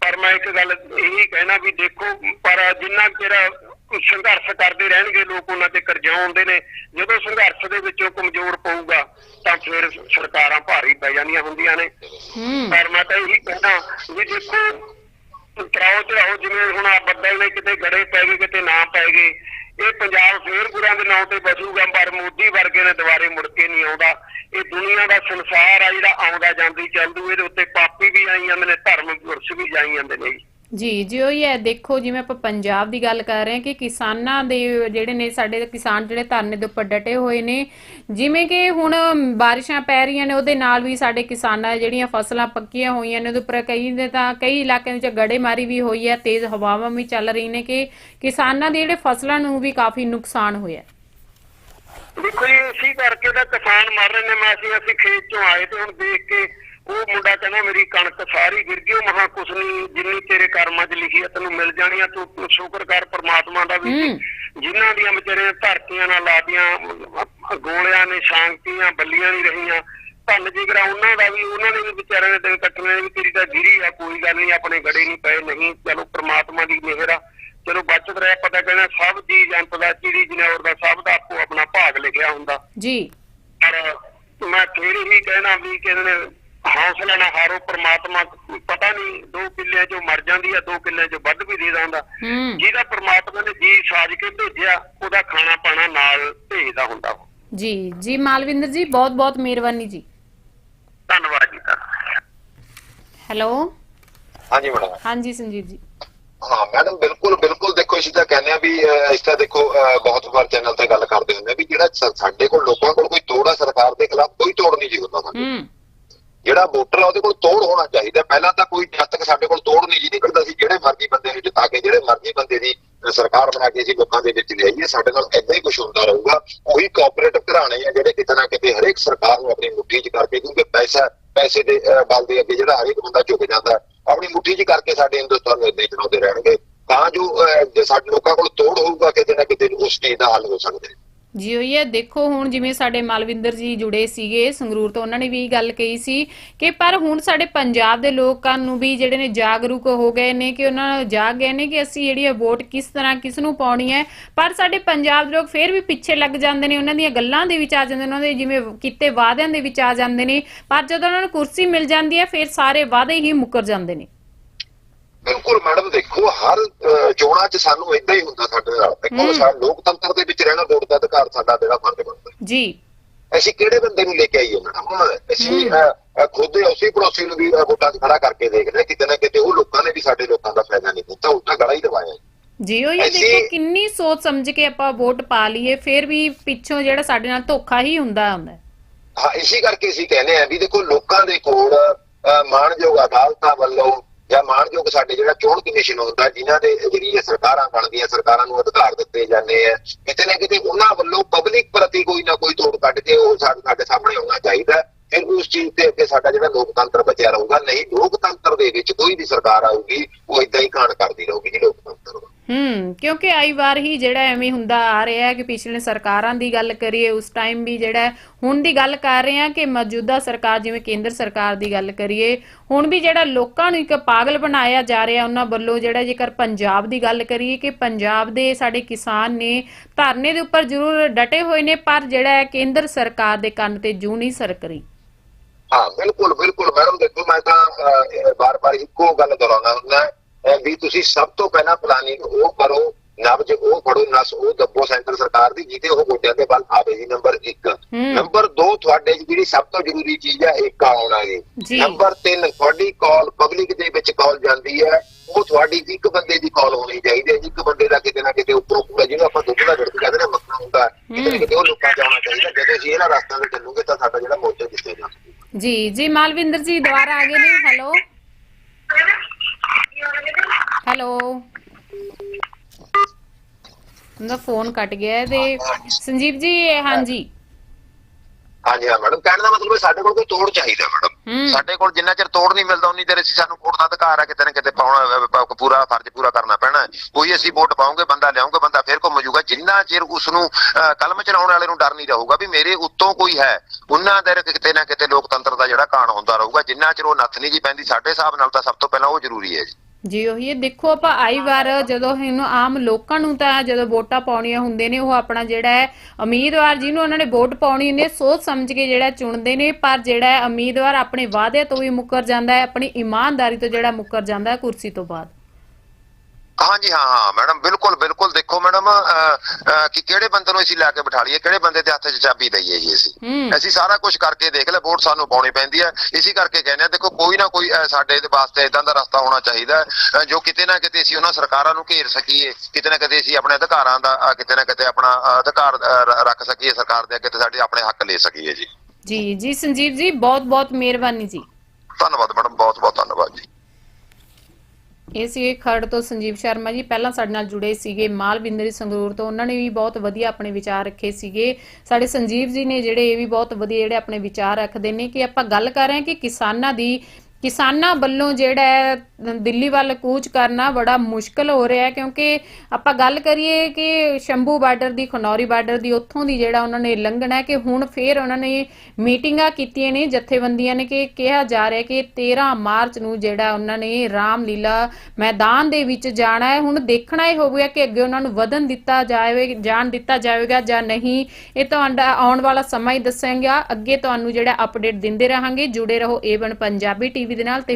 ਪਰ ਮੈਂ ਇੱਕ ਗੱਲ ਇਹੀ ਕਹਿਣਾ ਵੀ ਦੇਖੋ ਪਰ ਜਿੰਨਾ ਚਿਰ ਸੰਘਰਸ਼ ਕਰਦੇ ਰਹਿਣਗੇ ਲੋਕ ਉਹਨਾਂ ਤੇ ਕਰਜਾਉਂਦੇ ਨੇ। ਜਦੋਂ ਸੰਘਰਸ਼ ਦੇ ਵਿੱਚੋਂ ਕਮਜ਼ੋਰ ਪਊਗਾ ਤਾਂ ਫਿਰ ਸਰਕਾਰਾਂ ਭਾਰੀ ਪੈ ਜਾਂਦੀਆਂ ਹੁੰਦੀਆਂ ਨੇ। ਪਰ ਮੈਂ ਤਾਂ ਇਹੀ ਕਹਿਣਾ ਵੀ ਦੇਖੋ ਤਰਾਓ ਚੜਾਓ ਜਿਵੇਂ ਹੁਣ ਆ ਬੱਦਲ ਨੇ ਕਿਤੇ ਗੜੇ ਪੈ ਗਏ ਕਿਤੇ ਨਾ ਪੈ ਗਏ। ਇਹ ਪੰਜਾਬ ਫੇਰ ਗੁਰਾਂ ਦੇ ਨਾਂ ਤੇ ਬਚੂਗਾ ਪਰ ਮੋਦੀ ਵਰਗੇ ਨੇ ਦੁਬਾਰੇ ਮੁੜ ਕੇ ਨਹੀਂ ਆਉਂਦਾ। ਇਹ ਦੁਨੀਆ ਦਾ ਸੰਸਾਰ ਆ ਜਿਹੜਾ ਆਉਂਦਾ ਜਾਂਦੀ ਚੱਲਦੂ, ਇਹਦੇ ਉੱਤੇ ਪਾਪੀ ਵੀ ਆਈ ਜਾਂਦੇ ਨੇ, ਧਰਮ ਪੁਰਸ਼ ਵੀ ਜਾਈ ਜਾਂਦੇ ਨੇ ਜੀ
ਜੀ ਜੀ ਹੈ। ਦੇਖੋ, ਜਿਵੇਂ ਆਪਾਂ ਪੰਜਾਬ ਦੀ ਗੱਲ ਕਰ ਰਹੇ ਹਾਂ ਕਿ ਕਿਸਾਨਾਂ ਦੇ ਜਿਹੜੇ ਨੇ, ਸਾਡੇ ਕਿਸਾਨ ਜਿਹੜੇ ਧਰਨੇ ਦੇ ਉੱਪਰ ਡਟੇ ਹੋਏ ਨੇ, ਜਿਵੇਂ ਕਿ ਹੁਣ ਬਾਰਿਸ਼ਾਂ ਪੈ ਰਹੀਆਂ ਨੇ, ਉਹਦੇ ਨਾਲ ਵੀ ਸਾਡੇ ਕਿਸਾਨਾਂ ਜਿਹੜੀਆਂ ਫਸਲਾਂ ਪੱਕੀਆਂ ਹੋਈਆਂ ਨੇ, ਉਹਦੇ ਉੱਪਰ ਕਈ ਦੇ ਤਾਂ, ਕਈ ਇਲਾਕਿਆਂ ਵਿੱਚ ਗੜੇਮਾਰੀ ਵੀ ਹੋਈ ਹੈ, ਤੇਜ਼ ਹਵਾਵਾਂ ਵੀ ਚੱਲ ਰਹੀ ਨੇ ਕਿ ਕਿਸਾਨਾਂ ਦੇ ਜਿਹੜੇ ਫਸਲਾਂ ਨੂੰ ਵੀ ਕਾਫੀ ਨੁਕਸਾਨ ਹੋਇਆ
ਦੇਖੋ ਜੀ ਇਸੀ ਕਰਕੇ ਤਾਂ ਕਿਸਾਨ ਮਰ ਰਹੇ ਨੇ, ਮੈਂ ਅਸੀਂ ਖੇਤ ਚੋਂ ਆਏ ਤੇ ਹੁਣ ਦੇਖ ਕੇ ਉਹ ਮੁੰਡਾ ਕਹਿੰਦਾ ਮੇਰੀ ਕਣਕ ਸਾਰੀ ਗਿਰ ਗਈ ਉਹ ਮਹਾ ਕੁਛ ਨਹੀਂ ਜਿੰਨੀ ਤੇਰੇ ਕਰਮਾਂ 'ਚ ਲਿਖੀ ਆ ਤੈਨੂੰ ਮਿਲ ਜਾਣੀ ਆ ਤੂੰ ਸ਼ੁਕਰ ਕਰ ਪ੍ਰਮਾਤਮਾ ਦਾ ਵੀ। ਜਿਨ੍ਹਾਂ ਦੀਆਂ ਵਿਚਾਰੇ ਧਰਤੀਆਂ ਨਾਲ ਲਾਦੀਆਂ ਗੋਲਿਆਂ ਨੇ ਸ਼ਾਂਤੀਆਂ ਬੱਲੀਆਂ ਨਹੀਂ ਰਹੀਆਂ ਧੰਨ ਜਿਗਰਾ ਉਹਨਾਂ ਦਾ ਵੀ ਉਹਨਾਂ ਨੇ ਵੀ ਵਿਚਾਰਿਆਂ ਨੇ ਦਿਨ ਕੱਟਣੇ ਵੀ ਤੇਰੀ ਤਾਂ ਗਿਰੀ ਆ ਕੋਈ ਗੱਲ ਨਹੀਂ ਆਪਣੇ ਗੜੇ ਨਹੀਂ ਪਏ ਨਹੀਂ ਚਲੋ ਪ੍ਰਮਾਤਮਾ ਦੀ ਮਿਹਰ ਆ। ਚਲੋ ਬਚਤ ਰਿਹਾ ਪਤਾ ਕਹਿੰਦਾ ਸਭ ਜੀ ਜੰਤ ਦਾ ਚਿੜੀ ਜਨੌਰ ਦਾ ਸਭ ਦਾ ਆਪੋ ਆਪਣਾ ਭਾਗ ਲਿਖਿਆ ਹੁੰਦਾ।
ਜੀ।
ਪਰ ਮੈਂ ਫੇਰ ਹੀ ਕਹਿਣਾ ਵੀ ਕਹਿੰਦੇ ਨੇ ਹੌਸਲਾ ਨਾ ਹਾਰੋ ਪ੍ਰਮਾਤਮਾ ਪਤਾ ਨਹੀਂ ਦੋ ਕਿੱਲਿਆਂ ਚੋਂ ਮਰ ਜਾਂਦੀ ਆ ਦੋ ਕਿੱਲਿਆਂ ਚੋਂ ਵੱਧ ਵੀ ਦੇ ਦਿੰਦਾ।
ਹੂੰ।
ਜਿਹਦਾ ਪ੍ਰਮਾਤਮਾ ਨੇ ਜੀ ਸਾਜ ਕੇ ਭੇਜਿਆ ਉਹਦਾ ਖਾਣਾ ਪਾਣਾ ਨਾਲ ਭੇਜਦਾ ਹੁੰਦਾ।
ਜੀ ਜੀ ਮਾਲਵਿੰਦਰ ਜੀ ਬਹੁਤ ਬਹੁਤ ਮਿਹਰਬਾਨੀ ਜੀ।
ਧੰਨਵਾਦ ਜੀ
ਹੈਲੋ।
ਹਾਂਜੀ ਮੈਡਮ।
ਹਾਂਜੀ ਸੰਜੀਵ ਜੀ।
ਹਾਂ ਮੈਡਮ ਬਿਲਕੁਲ ਬਿਲਕੁਲ ਦੇਖੋ ਅਸੀਂ ਤਾਂ ਕਹਿੰਦੇ ਆ ਵੀ ਇਸ ਤਾਂ ਦੇਖੋ ਬਹੁਤ ਵਾਰ ਚੈਨਲ ਤੇ ਗੱਲ ਕਰਦੇ ਹੁੰਦੇ ਆ ਵੀ ਜਿਹੜਾ ਸਾਡੇ ਕੋਲ ਲੋਕਾਂ ਕੋਲ ਕੋਈ ਤੋੜ ਸਰਕਾਰ ਦੇ ਖਿਲਾਫ ਕੋਈ ਤੋੜ ਨਹੀਂ ਜੀ ਹੁੰਦਾ ਸਾਡੇ
ਹੂੰ।
ਜਿਹੜਾ ਵੋਟਰ ਆ ਉਹਦੇ ਕੋਲ ਤੋੜ ਹੋਣਾ ਚਾਹੀਦਾ। ਪਹਿਲਾਂ ਤਾਂ ਕੋਈ ਜਦ ਤੱਕ ਸਾਡੇ ਕੋਲ ਤੋੜ ਨਹੀਂ ਜੀ ਨਿਕਲਦਾ ਸੀ ਜਿਹੜੇ ਮਰਜ਼ੀ ਬੰਦੇ ਨੂੰ ਜਿਤਾ ਕੇ ਜਿਹੜੇ ਮਰਜ਼ੀ ਬੰਦੇ ਦੀ ਸਰਕਾਰ ਬਣਾ ਕੇ ਅਸੀਂ ਲੋਕਾਂ ਦੇ ਵਿੱਚ ਲਿਆਈਏ ਸਾਡੇ ਨਾਲ ਏਦਾਂ ਹੀ ਕੁਝ ਹੁੰਦਾ ਰਹੂਗਾ। ਉਹੀ ਕੋਆਪਰੇਟਿਵ ਘਰਾਣੇ ਆ ਜਿਹੜੇ ਕਿਤੇ ਨਾ ਕਿਤੇ ਹਰੇਕ ਸਰਕਾਰ ਨੂੰ ਆਪਣੀ ਮੁੱਠੀ 'ਚ ਕਰਕੇ ਕਿਉਂਕਿ ਪੈਸਾ ਪੈਸੇ ਦੇ ਬਲ ਦੇ ਅੱਗੇ ਜਿਹੜਾ ਹਰੇਕ ਬੰਦਾ ਝੁਕ ਜਾਂਦਾ ਆਪਣੀ ਮੁੱਠੀ 'ਚ ਕਰਕੇ ਸਾਡੇ ਹਿੰਦੁਸਤਾਨ ਨੂੰ ਏਦਾਂ ਹੀ ਚਲਾਉਂਦੇ ਰਹਿਣਗੇ। ਤਾਂ ਜੋ ਅਹ, ਜੇ ਸਾਡੇ ਲੋਕਾਂ ਕੋਲ ਤੋੜ ਹੋਊਗਾ ਕਿਤੇ ਨਾ ਕਿਤੇ ਉਸ ਚੀਜ਼ ਦਾ ਹੱਲ ਹੋ ਸਕਦਾ ਹੈ।
ਜੀ ਹੋਈ ਹੈ। ਦੇਖੋ, ਹੁਣ ਜਿਵੇਂ ਸਾਡੇ ਮਾਲਵਿੰਦਰ ਜੀ ਜੁੜੇ ਸੀਗੇ, ਸੰਗਰੂਰ ਤੋਂ ਉਹਨਾਂ ਨੇ ਵੀ ਇਹ ਗੱਲ ਕਹੀ ਸੀ ਕਿ ਪਰ ਹੁਣ ਸਾਡੇ ਪੰਜਾਬ ਦੇ ਲੋਕਾਂ ਨੂੰ ਵੀ ਜਿਹੜੇ ਨੇ ਜਾਗਰੂਕ ਹੋ ਗਏ ਨੇ ਕਿ ਉਹਨਾਂ ਜਾਗ ਗਏ ਨੇ ਕਿ ਅਸੀਂ ਜਿਹੜੀ ਵੋਟ ਕਿਸ ਤਰ੍ਹਾਂ ਕਿਸ ਨੂੰ ਪਾਉਣੀ ਹੈ। ਪਰ ਸਾਡੇ ਪੰਜਾਬ ਦੇ ਲੋਕ ਫੇਰ ਵੀ ਪਿੱਛੇ ਲੱਗ ਜਾਂਦੇ ਨੇ, ਉਹਨਾਂ ਦੀਆਂ ਗੱਲਾਂ ਦੇ ਵਿੱਚ ਆ ਜਾਂਦੇ ਨੇ, ਉਹਨਾਂ ਦੇ ਜਿਵੇਂ ਕੀਤੇ ਵਾਅਦਿਆਂ ਦੇ ਵਿੱਚ ਆ ਜਾਂਦੇ ਨੇ। ਪਰ ਜਦੋਂ ਉਹਨਾਂ ਨੂੰ ਕੁਰਸੀ ਮਿਲ ਜਾਂਦੀ ਹੈ, ਫਿਰ ਸਾਰੇ ਵਾਅਦੇ ਹੀ ਮੁੱਕਰ ਜਾਂਦੇ ਨੇ।
ਬਿਲਕੁਲ ਮੈਡਮ ਦੇਖੋ ਹਰ ਚੋਣਾਂ 'ਚ ਸਾਨੂੰ ਇਦਾਂ ਹੀ ਹੁੰਦਾ ਸਾਡੇ ਨਾਲ। ਦੇਖੋ। ਸਾਡਾ ਲੋਕਤੰਤਰ ਦੇ ਵਿੱਚ ਰਹਿਣਾ ਵੋਟ ਦਾ ਅਧਿਕਾਰ ਸਾਡਾ ਜਿਹੜਾ ਫਰਜ਼ ਬਣਦਾ।
ਜੀ।
ਅਸੀਂ ਕਿਹੜੇ ਬੰਦੇ ਨੂੰ ਲੈ ਕੇ ਆਈਏ ਮੈਡਮ? ਅਸੀਂ ਖੁਦ ਹੀ ਉਸੇ ਪੜੋਸੀ ਨੂੰ ਵੀ ਵੋਟਾਂ 'ਚ ਖੜਾ ਕਰਕੇ ਦੇਖਦੇ ਕਿਤੇ ਨਾ ਕਿਤੇ ਉਹ ਲੋਕਾਂ ਨੇ ਵੀ ਸਾਡੇ ਲੋਕਾਂ ਦਾ ਫਾਇਦਾ ਨਹੀਂ ਕੀਤਾ ਉਲਟਾ ਗਲਾ ਹੀ ਦਵਾਇਆ
ਜੀ ਉਹ ਇਹ ਦੇਖੋ ਕਿੰਨੀ ਸੋਚ ਸਮਝ ਕੇ ਆਪਾਂ ਵੋਟ ਪਾ ਲਈਏ ਫਿਰ ਵੀ ਪਿੱਛੋਂ ਜਿਹੜਾ ਸਾਡੇ ਨਾਲ ਧੋਖਾ ਹੀ ਹੁੰਦਾ ਹੁੰਦਾ। ਹੈ।
ਇਸੇ ਕਰਕੇ ਅਸੀਂ ਕਹਿੰਦੇ ਆ ਵੀ ਦੇਖੋ ਲੋਕਾਂ ਦੇ ਕੋਲ ਅਹ, ਮਾਣਯੋਗ ਅਦਾਲਤਾਂ ਵੱਲੋਂ ਜਾਂ ਸਾਡੇ ਜਿਹੜਾ ਚੋਣ ਕਮਿਸ਼ਨ ਹੁੰਦਾ, ਜਿਨ੍ਹਾਂ ਦੇ ਜਿਹੜੀ ਸਰਕਾਰਾਂ ਬਣਦੀਆਂ, ਸਰਕਾਰਾਂ ਨੂੰ ਅਧਿਕਾਰ ਦਿੱਤੇ ਜਾਂਦੇ ਆ, ਕਿਤੇ ਨਾ ਕਿਤੇ ਉਹਨਾਂ ਵੱਲੋਂ ਪਬਲਿਕ ਪ੍ਰਤੀ ਕੋਈ ਨਾ ਕੋਈ ਤੋੜ ਕੱਢ ਕੇ ਉਹ ਸਾਡੇ ਸਾਹਮਣੇ ਆਉਣਾ ਚਾਹੀਦਾ ਫਿਰ ਉਸ ਚੀਜ਼ ਤੇ ਅੱਗੇ ਸਾਡਾ ਜਿਹੜਾ ਲੋਕਤੰਤਰ ਬਚਿਆ ਰਹੂਗਾ, ਨਹੀਂ, ਲੋਕਤੰਤਰ ਦੇ ਵਿੱਚ ਕੋਈ ਵੀ ਸਰਕਾਰ ਆਊਗੀ, ਉਹ ਇਦਾਂ ਹੀ ਕਾਣ ਕਰਦੀ ਰਹੂਗੀ ਜੀ ਲੋਕਤੰਤਰ। ਨੂੰ
ਹੂੰ, ਕਿਉਂਕਿ ਆਈ ਵਾਰ ਹੀ ਜਿਹੜਾ ਐਵੇਂ ਹੁੰਦਾ ਆ ਰਿਹਾ ਹੈ ਕਿ ਪਿਛਲੇ ਸਰਕਾਰਾਂ ਦੀ ਗੱਲ ਕਰੀਏ, ਉਸ ਟਾਈਮ ਵੀ ਜਿਹੜਾ ਹੁਣ ਦੀ ਗੱਲ ਕਰ ਰਹੇ ਹਾਂ ਕਿ ਮੌਜੂਦਾ ਸਰਕਾਰ, ਜਿਵੇਂ ਕੇਂਦਰ ਸਰਕਾਰ ਦੀ ਗੱਲ ਕਰੀਏ, ਹੁਣ ਵੀ ਜਿਹੜਾ ਲੋਕਾਂ ਨੂੰ ਇੱਕ ਪਾਗਲ ਬਣਾਇਆ ਜਾ ਰਿਹਾ ਉਹਨਾਂ ਵੱਲੋਂ ਜਿਹੜਾ ਜੇਕਰ ਪੰਜਾਬ ਦੀ ਗੱਲ ਕਰੀਏ ਕਿ ਪੰਜਾਬ ਦੇ ਸਾਡੇ ਕਿਸਾਨ ਨੇ ਧਰਨੇ ਦੇ ਉੱਪਰ ਜ਼ਰੂਰ ਡਟੇ ਹੋਏ ਨੇ, ਪਰ ਜਿਹੜਾ ਕੇਂਦਰ ਸਰਕਾਰ ਦੇ ਕੰਨ ਤੇ ਜੂ ਨਹੀਂ ਸਰਕ ਰਹੀ
ਹਾਂ, ਬਿਲਕੁਲ ਬਿਲਕੁਲ, ਮੈਡਮ, ਦੇਖੋ ਮੈਂ ਤਾਂ ਬਾਰ-ਬਾਰ ਇੱਕੋ ਗੱਲ ਦੁਹਰਾਉਣਾ ਹੁੰਦਾ ਵੀ ਤੁਸੀਂ ਸਭ ਤੋਂ ਪਹਿਲਾਂ ਪਲਾਨਿੰਗ ਉਹ ਕਰੋ ਨਬਜ ਉਹ ਫੜੋ ਨਸ ਉਹ ਦੱਬੋ ਸੈਂਟਰ ਸਰਕਾਰ ਦੀ ਜਿਹਦੇ ਉਹ ਗੋਡਿਆਂ ਦੇ ਬਲ ਆਵੇ ਜੀ ਨੰਬਰ 1
ਹੂੰ।
ਨੰਬਰ 2 ਤੁਹਾਡੇ ਜਿਹੜੀ ਸਭ ਤੋਂ ਜ਼ਰੂਰੀ ਚੀਜ਼ ਹੈ ਇੱਕ ਆਉਣਾ ਜੀ। ਨੰਬਰ 3 ਤੁਹਾਡੀ ਕਾਲ ਪਬਲਿਕ ਦੇ ਵਿੱਚ ਕਾਲ ਜਾਂਦੀ ਹੈ। ਉਹ ਤੁਹਾਡੀ ਇੱਕ ਬੰਦੇ ਦੀ ਕਾਲ ਹੋਣੀ ਚਾਹੀਦੀ ਹੈ। ਇੱਕ ਬੰਦੇ ਦਾ ਕਿਤੇ ਨਾ ਕਿਤੇ ਉੱਪਰੋਂ ਪੂਰਾ ਜਿਹਨੂੰ ਆਪਾਂ ਦੁੱਧ ਦਾ ਗੜਕ ਕਹਿੰਦੇ ਨੇ ਮੱਖਣ ਹੁੰਦਾ ਕਿਤੇ ਕਿਤੇ ਉਹ ਲੋਕਾਂ ਆਉਣਾ ਚਾਹੀਦਾ। ਜਦੋਂ ਅਸੀਂ ਇਹਨਾਂ ਰਸਤਿਆਂ ਤੇ ਚੱਲੂਗੇ ਤਾਂ ਸਾਡਾ ਜਿਹੜਾ ਮੋਰਚਾ ਜਿੱਤੇ ਜਾ
ਜੀ ਜੀ ਮਾਲਵਿੰਦਰ ਜੀ ਦੁਬਾਰਾ ਆ ਗਏ ਨੇ। Hello hello. ਉਹਦਾ ਫੋਨ ਕੱਟ ਗਿਆ ਹੈ ਤੇ ਸੰਜੀਵ ਜੀ ਹਾਂਜੀ।
ਹਾਂਜੀ ਹਾਂ ਮੈਡਮ ਕਹਿਣ ਦਾ ਮਤਲਬ ਹੈ ਸਾਡੇ ਕੋਲ ਕੋਈ ਤੋੜ ਚਾਹੀਦਾ ਮੈਡਮ।
ਹੂੰ।
ਸਾਡੇ ਕੋਲ ਜਿੰਨਾ ਚਿਰ ਤੋੜ ਨਹੀਂ ਮਿਲਦਾ ਉਨੀ ਦੇਰ ਅਸੀਂ ਸਾਨੂੰ ਵੋਟ ਦਾ ਅਧਿਕਾਰ ਆ ਕਿਤੇ ਨਾ ਕਿਤੇ ਪਾਉਣਾ ਪੂਰਾ ਫਰਜ਼ ਪੂਰਾ ਕਰਨਾ ਪੈਣਾ। ਕੋਈ ਅਸੀਂ ਵੋਟ ਪਾਉਂਗੇ ਬੰਦਾ ਲਿਆਉਂਗੇ ਬੰਦਾ ਫੇਰ ਘੁੰਮ ਜਾਊਗਾ ਜਿੰਨਾ ਚਿਰ ਉਸ ਨੂੰ ਕਲਮ ਚਲਾਉਣ ਵਾਲੇ ਨੂੰ ਡਰ ਨਹੀਂ ਰਹੂਗਾ ਵੀ ਮੇਰੇ ਉੱਤੋਂ ਕੋਈ ਹੈ ਉਹਨਾਂ ਦੇਰ ਕਿਤੇ ਨਾ ਕਿਤੇ ਲੋਕਤੰਤਰ ਦਾ ਜਿਹੜਾ ਕਾਣ ਹੁੰਦਾ ਰਹੂਗਾ। ਜਿੰਨਾ ਚਿਰ ਉਹ ਨੱਥ ਨਹੀਂ ਜੀ ਪੈਂਦੀ ਸਾਡੇ ਹਿਸਾਬ ਨਾਲ ਤਾਂ ਸਭ ਤੋਂ ਪਹਿਲਾਂ ਉਹ ਜ਼ਰੂਰੀ ਹੈ ਜੀ।
ਜੀ ਉਹੀ ਹੈ। ਦੇਖੋ ਆਪਾਂ ਆਈ ਵਾਰ ਜਦੋਂ ਇਹਨੂੰ ਆਮ ਲੋਕਾਂ ਨੂੰ ਤਾਂ ਜਦੋਂ ਵੋਟਾਂ ਪਾਉਣੀਆਂ ਹੁੰਦੇ ਨੇ, ਉਹ ਆਪਣਾ ਜਿਹੜਾ ਹੈ ਉਮੀਦਵਾਰ ਜਿਹਨੂੰ ਉਹਨਾਂ ਨੇ ਵੋਟ ਪਾਉਣੀ ਹੁੰਦੀ ਹੈ ਸੋਚ ਸਮਝ ਕੇ ਜਿਹੜਾ ਚੁਣਦੇ ਨੇ, ਪਰ ਜਿਹੜਾ ਉਮੀਦਵਾਰ ਆਪਣੇ ਵਾਅਦੇ ਤੋਂ ਵੀ ਮੁੱਕਰ ਜਾਂਦਾ ਹੈ, ਆਪਣੀ ਇਮਾਨਦਾਰੀ ਤੋਂ ਜਿਹੜਾ ਮੁੱਕਰ ਜਾਂਦਾ ਹੈ ਕੁਰਸੀ ਤੋਂ ਬਾਅਦ।
ਹਾਂਜੀ ਹਾਂ ਹਾਂ ਮੈਡਮ ਬਿਲਕੁਲ ਬਿਲਕੁਲ। ਦੇਖੋ ਮੈਡਮ ਕਿ ਕਿਹੜੇ ਬੰਦੇ ਨੂੰ ਅਸੀਂ ਲੈ ਕੇ ਬਿਠਾ ਲਈਏ ਕਿਹੜੇ ਬੰਦੇ ਦੇ ਹੱਥ 'ਚ ਚਾਬੀ ਦਈਏ ਜੀ ਅਸੀਂ। ਅਸੀਂ ਸਾਰਾ ਕੁਝ ਕਰਕੇ ਦੇਖ ਲੈ ਵੋਟ ਸਾਨੂੰ ਪਾਉਣੀ ਪੈਂਦੀ ਹੈ। ਇਸੇ ਕਰਕੇ ਕਹਿੰਦੇ ਆ ਦੇਖੋ ਕੋਈ ਨਾ ਕੋਈ ਸਾਡੇ ਦੇ ਵਾਸਤੇ ਇਦਾਂ ਦਾ ਰਸਤਾ ਹੋਣਾ ਚਾਹੀਦਾ ਜੋ ਕਿਤੇ ਨਾ ਕਿਤੇ ਅਸੀਂ ਉਹਨਾਂ ਸਰਕਾਰਾਂ ਨੂੰ ਘੇਰ ਸਕੀਏ। ਕਿਤੇ ਨਾ ਕਿਤੇ ਅਸੀਂ ਆਪਣੇ ਅਧਿਕਾਰਾਂ ਦਾ ਕਿਤੇ ਨਾ ਕਿਤੇ ਆਪਣਾ ਅਧਿਕਾਰ ਰੱਖ ਸਕੀਏ ਸਰਕਾਰ ਦੇ ਅੱਗੇ ਤੇ ਸਾਡੇ ਆਪਣੇ ਹੱਕ ਲੈ ਸਕੀਏ ਜੀ।
ਜੀ ਜੀ ਸੰਜੀਵ ਜੀ ਬਹੁਤ ਬਹੁਤ ਮਿਹਰਬਾਨੀ ਜੀ।
ਧੰਨਵਾਦ ਮੈਡਮ ਬਹੁਤ ਬਹੁਤ ਧੰਨਵਾਦ ਜੀ।
ਇਹ ਸੀਗੇ ਖਰੜ ਤੋਂ ਸੰਜੀਵ ਸ਼ਰਮਾ ਜੀ। ਪਹਿਲਾਂ ਸਾਡੇ ਨਾਲ ਜੁੜੇ ਸੀਗੇ ਮਾਲਵਿੰਦਰੀ ਸੰਗਰੂਰ ਤੋਂ। ਉਹਨਾਂ ਨੇ ਵੀ ਬਹੁਤ ਵਧੀਆ ਆਪਣੇ ਵਿਚਾਰ ਰੱਖੇ ਸੀਗੇ। ਸਾਡੇ ਸੰਜੀਵ ਜੀ ਨੇ ਜਿਹੜੇ ਇਹ ਵੀ ਬਹੁਤ ਵਧੀਆ ਜਿਹੜੇ ਆਪਣੇ ਵਿਚਾਰ ਰੱਖਦੇ ਨੇ ਕਿ ਆਪਾਂ ਗੱਲ ਕਰ ਰਹੇ ਹਾਂ ਕਿ ਕਿਸਾਨਾਂ ਦੀ ਕਿਸਾਨਾਂ ਵੱਲੋਂ ਜਿਹੜਾ ਦਿੱਲੀ ਵੱਲ ਕੂਚ ਕਰਨਾ ਬੜਾ ਮੁਸ਼ਕਲ ਹੋ ਰਿਹਾ ਹੈ, ਕਿਉਂਕਿ ਆਪਾਂ ਗੱਲ ਕਰੀਏ ਕਿ ਸ਼ੰਭੂ ਬਾਰਡਰ ਦੀ, ਖਨੌਰੀ ਬਾਰਡਰ ਦੀ, ਉੱਥੋਂ ਦੀ ਜਿਹੜਾ ਉਹਨਾਂ ਨੇ ਲੰਘਣਾ ਹੈ ਕਿ ਹੁਣ ਫੇਰ ਉਹਨਾਂ ਨੇ ਮੀਟਿੰਗਾਂ ਕੀਤੀਆਂ ਨੇ, ਜਥੇਬੰਦੀਆਂ ਨੇ ਕਿ ਕਿਹਾ ਜਾ ਰਿਹਾ ਕਿ 13 ਮਾਰਚ ਨੂੰ ਜਿਹੜਾ ਉਹਨਾਂ ਨੇ ਰਾਮਲੀਲਾ ਮੈਦਾਨ ਦੇ ਵਿੱਚ ਜਾਣਾ ਹੈ। ਹੁਣ ਦੇਖਣਾ ਇਹ ਹੋਵੇਗਾ ਕਿ ਅੱਗੇ ਉਹਨਾਂ ਨੂੰ ਵਧਨ ਦਿੱਤਾ ਜਾਵੇ, ਜਾਣ ਦਿੱਤਾ ਜਾਵੇਗਾ ਜਾਂ ਨਹੀਂ। ਇਹ ਤੁਹਾਡਾ ਆਉਣ ਵਾਲਾ ਸਮਾਂ ਹੀ ਦੱਸੇਗਾ। ਅੱਗੇ ਤੁਹਾਨੂੰ ਜਿਹੜਾ ਅਪਡੇਟ ਦਿੰਦੇ ਰਹਾਂਗੇ। ਜੁੜੇ ਰਹੋ ਏਵਨ ਪੰਜਾਬੀ ਟੀਵੀ ਦੇ ਨਾਲ ਤੇ